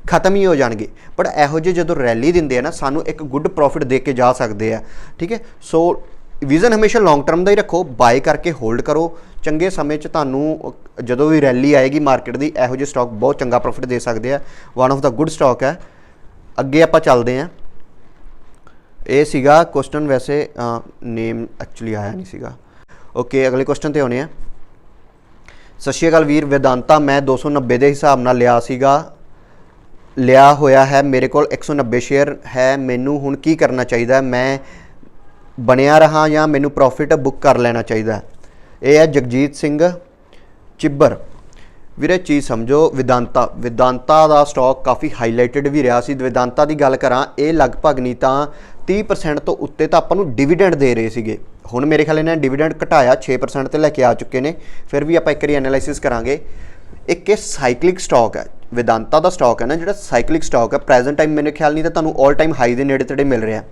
ਖਤਮ ਹੀ ਹੋ ਜਾਣਗੇ। ਪਰ ਇਹੋ ਜਿਹੇ ਜਦੋਂ ਰੈਲੀ ਦਿੰਦੇ ਆ ਨਾ, ਸਾਨੂੰ ਇੱਕ ਗੁੱਡ ਪ੍ਰੋਫਿਟ ਦੇ ਕੇ ਜਾ ਸਕਦੇ ਆ। ਠੀਕ ਹੈ? ਸੋ ਵਿਜ਼ਨ ਹਮੇਸ਼ਾ ਲੌਂਗ ਟਰਮ ਦਾ ਹੀ ਰੱਖੋ ਬਾਏ ਕਰਕੇ ਹੋਲਡ ਕਰੋ। ਚੰਗੇ ਸਮੇਂ 'ਚ ਤੁਹਾਨੂੰ ਜਦੋਂ ਵੀ ਰੈਲੀ ਆਏਗੀ ਮਾਰਕੀਟ ਦੀ, ਇਹੋ ਜਿਹੇ ਸਟਾਕ ਬਹੁਤ ਚੰਗਾ ਪ੍ਰੋਫਿਟ ਦੇ ਸਕਦੇ ਆ। ਵਨ ਆਫ ਦਾ ਗੁੱਡ ਸਟਾਕ ਹੈ। ਅੱਗੇ ਆਪਾਂ ਚੱਲਦੇ ਹਾਂ ਇਹ ਸੀਗਾ ਕੁਐਸਚਨ ਵੈਸੇ ਨੇਮ ਐਕਚੁਅਲੀ ਆਇਆ ਨਹੀਂ ਸੀਗਾ। ਓਕੇ ਅਗਲੇ ਕੁਐਸਚਨ ਤੇ ਆਉਣੇ ਆ। ਸਤਿ ਸ਼੍ਰੀ ਅਕਾਲ ਵੀਰ ਵੇਦਾਂਤਾ ਮੈਂ 290 ਦੇ ਹਿਸਾਬ ਨਾਲ ਲਿਆ ਸੀਗਾ। ਲਿਆ ਹੋਇਆ ਹੈ, ਮੇਰੇ ਕੋਲ 190 ਸ਼ੇਅਰ ਹੈ, ਮੈਨੂੰ ਹੁਣ ਕੀ ਕਰਨਾ ਚਾਹੀਦਾ? ਮੈਂ ਬਣਿਆ ਰਹਾ ਜਾਂ ਮੈਨੂੰ ਪ੍ਰੋਫਿਟ ਬੁੱਕ ਕਰ ਲੈਣਾ ਚਾਹੀਦਾ ਇਹ ਹੈ ਜਗਜੀਤ ਸਿੰਘ ਚਿੱਬਰ। ਵੀਰੇ ਚੀਜ਼ ਸਮਝੋ, ਵਿਦਾਂਤਾ ਵਿਦਾਂਤਾ ਦਾ ਸਟਾਕ ਕਾਫੀ ਹਾਈਲਾਈਟਡ ਵੀ ਰਿਹਾ ਸੀ। ਵਿਦਾਂਤਾ ਦੀ ਗੱਲ ਕਰਾਂ, ਇਹ ਲਗਭਗ ਨਹੀਂ ਤਾਂ 30% ਤੋਂ ਉੱਤੇ ਤਾਂ ਆਪਾਂ ਨੂੰ ਡਿਵੀਡੈਂਡ ਦੇ ਰਹੇ ਸੀਗੇ। ਹੁਣ ਮੇਰੇ ਖਿਆਲ ਇਹਨਾਂ ਨੇ ਡਿਵੀਡੈਂਡ ਘਟਾਇਆ 6% ਤੇ ਲੈ ਕੇ ਆ ਚੁੱਕੇ ਨੇ। ਫਿਰ ਵੀ ਆਪਾਂ ਇੱਕ ਵਾਰੀ ਐਨਾਲਾਈਸਿਸ ਕਰਾਂਗੇ। ਇੱਕ ਇਹ ਸਾਈਕਲਿਕ ਸਟਾਕ ਹੈ। ਵਿਦਾਂਤਾ ਦਾ ਸਟਾਕ ਹੈ ਨਾ, ਜਿਹੜਾ ਸਾਈਕਲਿਕ ਸਟਾਕ ਹੈ ਪ੍ਰੈਜ਼ੈਂਟ ਟਾਈਮ ਮੇਰੇ ਖਿਆਲ ਨਹੀਂ ਤਾਂ ਤੁਹਾਨੂੰ 올 ਟਾਈਮ ਹਾਈ ਦੇ ਨੇੜੇ ਤੇੜੇ ਮਿਲ ਰਿਹਾ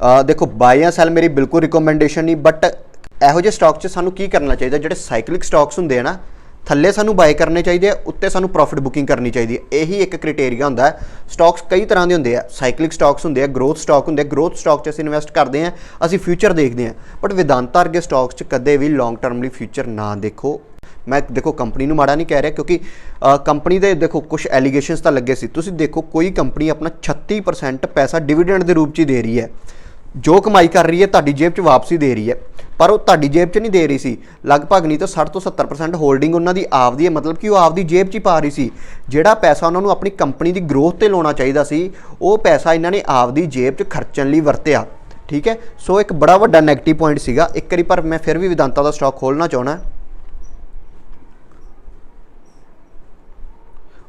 ਅ ਦੇਖੋ ਬਾਈ ਜਾਂ ਸੈਲ ਮੇਰੀ ਬਿਲਕੁਲ ਰਿਕਮੈਂਡੇਸ਼ਨ ਨਹੀਂ ਬਟ ਇਹੋ ਜਿਹੇ ਸਟਾਕ 'ਚ ਸਾਨੂੰ ਕੀ ਕਰਨਾ ਚਾਹੀਦਾ? ਜਿਹੜੇ ਸਾਈਕਲਿਕ ਸਟਾਕਸ ਹੁੰਦੇ ਆ ਨਾ, ਥੱਲੇ ਸਾਨੂੰ ਬਾਈ ਕਰਨੇ ਚਾਹੀਦੇ ਆ, ਉੱਤੇ ਸਾਨੂੰ ਪ੍ਰੋਫਿਟ ਬੁਕਿੰਗ ਕਰਨੀ ਚਾਹੀਦੀ ਹੈ। ਇਹੀ ਇੱਕ ਕ੍ਰਾਈਟੇਰੀਆ ਹੁੰਦਾ ਹੈ। ਸਟਾਕਸ ਕਈ ਤਰ੍ਹਾਂ ਦੇ ਹੁੰਦੇ ਆ ਸਾਈਕਲਿਕ ਸਟਾਕਸ ਹੁੰਦੇ ਆ ਗਰੋਥ ਸਟਾਕ ਹੁੰਦੇ ਆ। ਗਰੋਥ ਸਟਾਕ 'ਚ ਅਸੀਂ ਇਨਵੈਸਟ ਕਰਦੇ ਆ ਅਸੀਂ ਫਿਊਚਰ ਦੇਖਦੇ ਆ ਬਟ ਵਿਦਾਂਤਾ ਵਰਗੇ ਸਟਾਕਸ 'ਚ ਕਦੇ ਵੀ ਲੌਂਗ ਟਰਮ ਲਈ ਫਿਊਚਰ ਨਾ ਦੇਖੋ। ਮੈਂ ਦੇਖੋ ਕੰਪਨੀ ਨੂੰ ਮਾੜਾ ਨਹੀਂ ਕਹਿ ਰਿਹਾ ਕਿਉਂਕਿ ਕੰਪਨੀ ਦੇ ਦੇਖੋ ਕੁਝ ਐਲੀਗੇਸ਼ਨਸ ਤਾਂ ਲੱਗੇ ਸੀ। ਤੁਸੀਂ ਦੇਖੋ ਕੋਈ ਕੰਪਨੀ ਆਪਣਾ 36% ਪੈਸਾ ਡਿਵੀਡੈਂਡ ਦੇ ਰੂਪ 'ਚ ਹੀ ਦੇ ਰਹੀ ਹੈ। ਜੋ ਕਮਾਈ ਕਰ ਰਹੀ ਹੈ, ਤੁਹਾਡੀ ਜੇਬ 'ਚ ਵਾਪਸੀ ਦੇ ਰਹੀ ਹੈ। ਪਰ ਉਹ ਤੁਹਾਡੀ ਜੇਬ 'ਚ ਨਹੀਂ ਦੇ ਰਹੀ ਸੀ। ਲਗਭਗ ਨਹੀਂ ਤਾਂ 60 ਤੋਂ 70% ਹੋਲਡਿੰਗ ਉਹਨਾਂ ਦੀ ਆਪਦੀ ਹੈ। ਮਤਲਬ ਕਿ ਉਹ ਆਪਦੀ ਜੇਬ 'ਚ ਹੀ ਪਾ ਰਹੀ ਸੀ। ਜਿਹੜਾ ਪੈਸਾ ਉਹਨਾਂ ਨੂੰ ਆਪਣੀ ਕੰਪਨੀ ਦੀ ਗਰੋਥ ਤੇ ਲਾਉਣਾ ਚਾਹੀਦਾ ਸੀ, ਉਹ ਪੈਸਾ ਇਹਨਾਂ ਨੇ ਆਪਦੀ ਜੇਬ 'ਚ ਖਰਚਣ ਲਈ ਵਰਤਿਆ। ਠੀਕ ਹੈ? ਸੋ ਇੱਕ ਬੜਾ ਵੱਡਾ 네ਗੇਟਿਵ ਪੁਆਇੰਟ ਸੀਗਾ। ਇੱਕ ਵਾਰੀ ਪਰ ਮੈਂ ਫਿਰ ਵੀ ਵਿਦਾਂਤਾ ਦਾ ਸਟਾਕ ਖੋਲਣਾ ਚਾਹਣਾ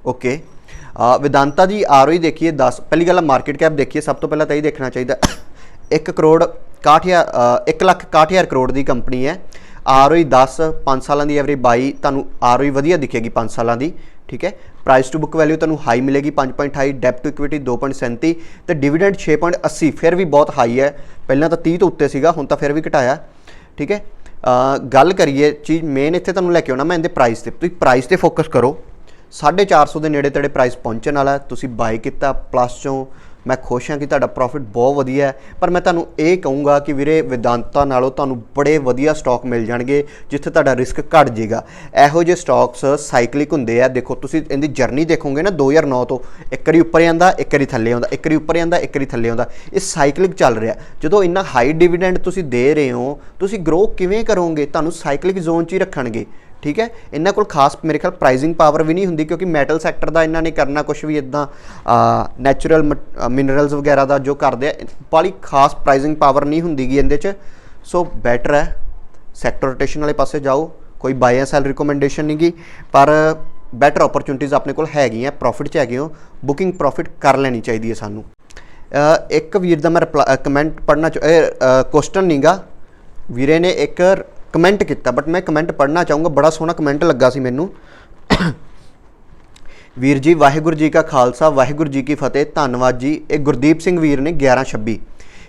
ਓਕੇ ਆ ਵਿਦਾਂਤਾ ਦੀ ਆਰਓਈ ਦੇਖੀਏ 10 ਪਹਿਲੀ ਗੱਲ ਮਾਰਕੀਟ ਕੈਪ ਦੇਖੀਏ। ਸਭ ਤੋਂ ਪਹਿਲਾਂ ਤਾਂ ਇਹ ਦੇਖਣਾ ਚਾਹੀਦਾ। 1 ਕਰੋੜ 61000 1 ਲੱਖ 61000 ਕਰੋੜ ਦੀ ਕੰਪਨੀ ਹੈ। ਆਰਓਈ 10 5 ਸਾਲਾਂ ਦੀ ਐਵਰੇਜ 22 ਤੁਹਾਨੂੰ ਆਰਓਈ ਵਧੀਆ ਦਿਖੇਗੀ 5 ਸਾਲਾਂ ਦੀ, ਠੀਕ ਹੈ? ਪ੍ਰਾਈਸ ਟੂ ਬੁੱਕ ਵੈਲਿਊ ਤੁਹਾਨੂੰ ਹਾਈ ਮਿਲੇਗੀ 5.28 ਡੈਪ ਟੂ ਇਕੁਇਟੀ 2.37 ਤੇ ਡਿਵੀਡੈਂਡ 6.80 ਫਿਰ ਵੀ ਬਹੁਤ ਹਾਈ ਹੈ। ਪਹਿਲਾਂ ਤਾਂ 30 ਤੋਂ ਉੱਤੇ ਸੀਗਾ, ਹੁਣ ਤਾਂ ਫਿਰ ਵੀ ਘਟਾਇਆ, ਠੀਕ ਹੈ? ਗੱਲ ਕਰੀਏ, ਚੀਜ਼ ਮੇਨ ਇੱਥੇ ਤੁਹਾਨੂੰ ਲੈ ਕੇ ਆਉਣਾ, ਮੈਂ ਇਹਦੇ ਪ੍ਰਾਈਸ ਤੇ, ਤੁਸੀਂ ਪ੍ਰਾਈਸ ਤੇ ਫੋਕਸ ਕਰੋ। 450 ਦੇ ਨੇੜੇ ਤੇੜੇ ਪ੍ਰਾਈਸ ਪਹੁੰਚਣ ਵਾਲਾ ਤੁਸੀਂ ਬਾਈ ਕੀਤਾ ਪਲੱਸ ਚੋਂ ਮੈਂ ਖੁਸ਼ ਹਾਂ ਕਿ ਤੁਹਾਡਾ ਪ੍ਰੋਫਿਟ ਬਹੁਤ ਵਧੀਆ ਹੈ। ਪਰ ਮੈਂ ਤੁਹਾਨੂੰ ਇਹ ਕਹੂੰਗਾ ਕਿ ਵੀਰੇ ਵਿਦਾਂਤਾ ਨਾਲੋਂ ਤੁਹਾਨੂੰ ਬੜੇ ਵਧੀਆ ਸਟਾਕ ਮਿਲ ਜਾਣਗੇ, ਜਿੱਥੇ ਤੁਹਾਡਾ ਰਿਸਕ ਘਟ ਜਾਏਗਾ ਇਹੋ ਜਿਹੇ ਸਟਾਕਸ ਸਾਈਕਲਿਕ ਹੁੰਦੇ ਆ। ਦੇਖੋ, ਤੁਸੀਂ ਇਹਦੀ ਜਰਨੀ ਦੇਖੋਗੇ ਨਾ 2009 ਤੋਂ, ਇੱਕ ਵਾਰੀ ਉੱਪਰ ਜਾਂਦਾ, ਇੱਕ ਵਾਰੀ ਥੱਲੇ ਆਉਂਦਾ, ਇੱਕ ਵਾਰੀ ਉੱਪਰ ਜਾਂਦਾ, ਇੱਕ ਵਾਰੀ ਥੱਲੇ ਆਉਂਦਾ। ਇਹ ਸਾਈਕਲਿਕ ਚੱਲ ਰਿਹਾ। ਜਦੋਂ ਇੰਨਾ ਹਾਈ ਡਿਵੀਡੈਂਡ ਤੁਸੀਂ ਦੇ ਰਹੇ ਹੋ, ਤੁਸੀਂ ਗਰੋ ਕਿਵੇਂ ਕਰੋਗੇ? ਤੁਹਾਨੂੰ ਸਾਈਕਲਿਕ ਜ਼ੋਨ 'ਚ ਹੀ ਰੱਖਣਗੇ। ਠੀਕ ਹੈ? ਇਹਨਾਂ ਕੋਲ ਖਾਸ ਮੇਰੇ ਖਿਆਲ ਪ੍ਰਾਈਸਿੰਗ ਪਾਵਰ ਵੀ ਨਹੀਂ ਹੁੰਦੀ ਕਿਉਂਕਿ ਮੈਟਲ ਸੈਕਟਰ ਦਾ ਇਹਨਾਂ ਨੇ ਕਰਨਾ ਕੁਝ ਵੀ ਇਦਾਂ ਨੈਚੁਰਲ ਮਿਨਰਲਸ ਵਗੈਰਾ ਦਾ ਜੋ ਕਰਦੇ ਆ, ਬਾਲੀ ਖਾਸ ਪ੍ਰਾਈਸਿੰਗ ਪਾਵਰ ਨਹੀਂ ਹੁੰਦੀਗੀ ਇਹਦੇ 'ਚ। ਸੋ ਬੈਟਰ ਹੈ। ਸੈਕਟਰ ਰੋਟੇਸ਼ਨ ਵਾਲੇ ਪਾਸੇ ਜਾਓ। ਕੋਈ ਬਾਈ ਐਂਡ ਸੈਲ ਰਿਕਮੈਂਡੇਸ਼ਨ ਨਹੀਂਗੀ ਪਰ ਬੈਟਰ ਓਪਰਚੁਨਿਟੀਜ਼ ਆਪਣੇ ਕੋਲ ਹੈਗੀਆਂ ਪ੍ਰੋਫਿਟ 'ਚ ਹੈਗੇ ਹੋ। ਬੁਕਿੰਗ ਪ੍ਰੋਫਿਟ ਕਰ ਲੈਣੀ ਚਾਹੀਦੀ ਹੈ ਸਾਨੂੰ। ਇੱਕ ਵੀਰ ਦਾ ਮੈਂ ਕਮੈਂਟ ਪੜਨਾ ਕੁਐਸਚਨ ਨਹੀਂਗਾ ਵੀਰੇ ਨੇ ਇੱਕ ਕਮੈਂਟ ਕੀਤਾ ਬਟ ਮੈਂ ਕਮੈਂਟ ਪੜ੍ਹਨਾ ਚਾਹੂੰਗਾ, ਬੜਾ ਸੋਹਣਾ ਕਮੈਂਟ ਲੱਗਾ ਸੀ ਮੈਨੂੰ। ਵੀਰ ਜੀ, ਵਾਹਿਗੁਰੂ ਜੀ ਕਾ ਖਾਲਸਾ, ਵਾਹਿਗੁਰੂ ਜੀ ਕੀ ਫਤਿਹ, ਧੰਨਵਾਦ ਜੀ। ਇਹ ਗੁਰਦੀਪ ਸਿੰਘ ਵੀਰ ਨੇ 1126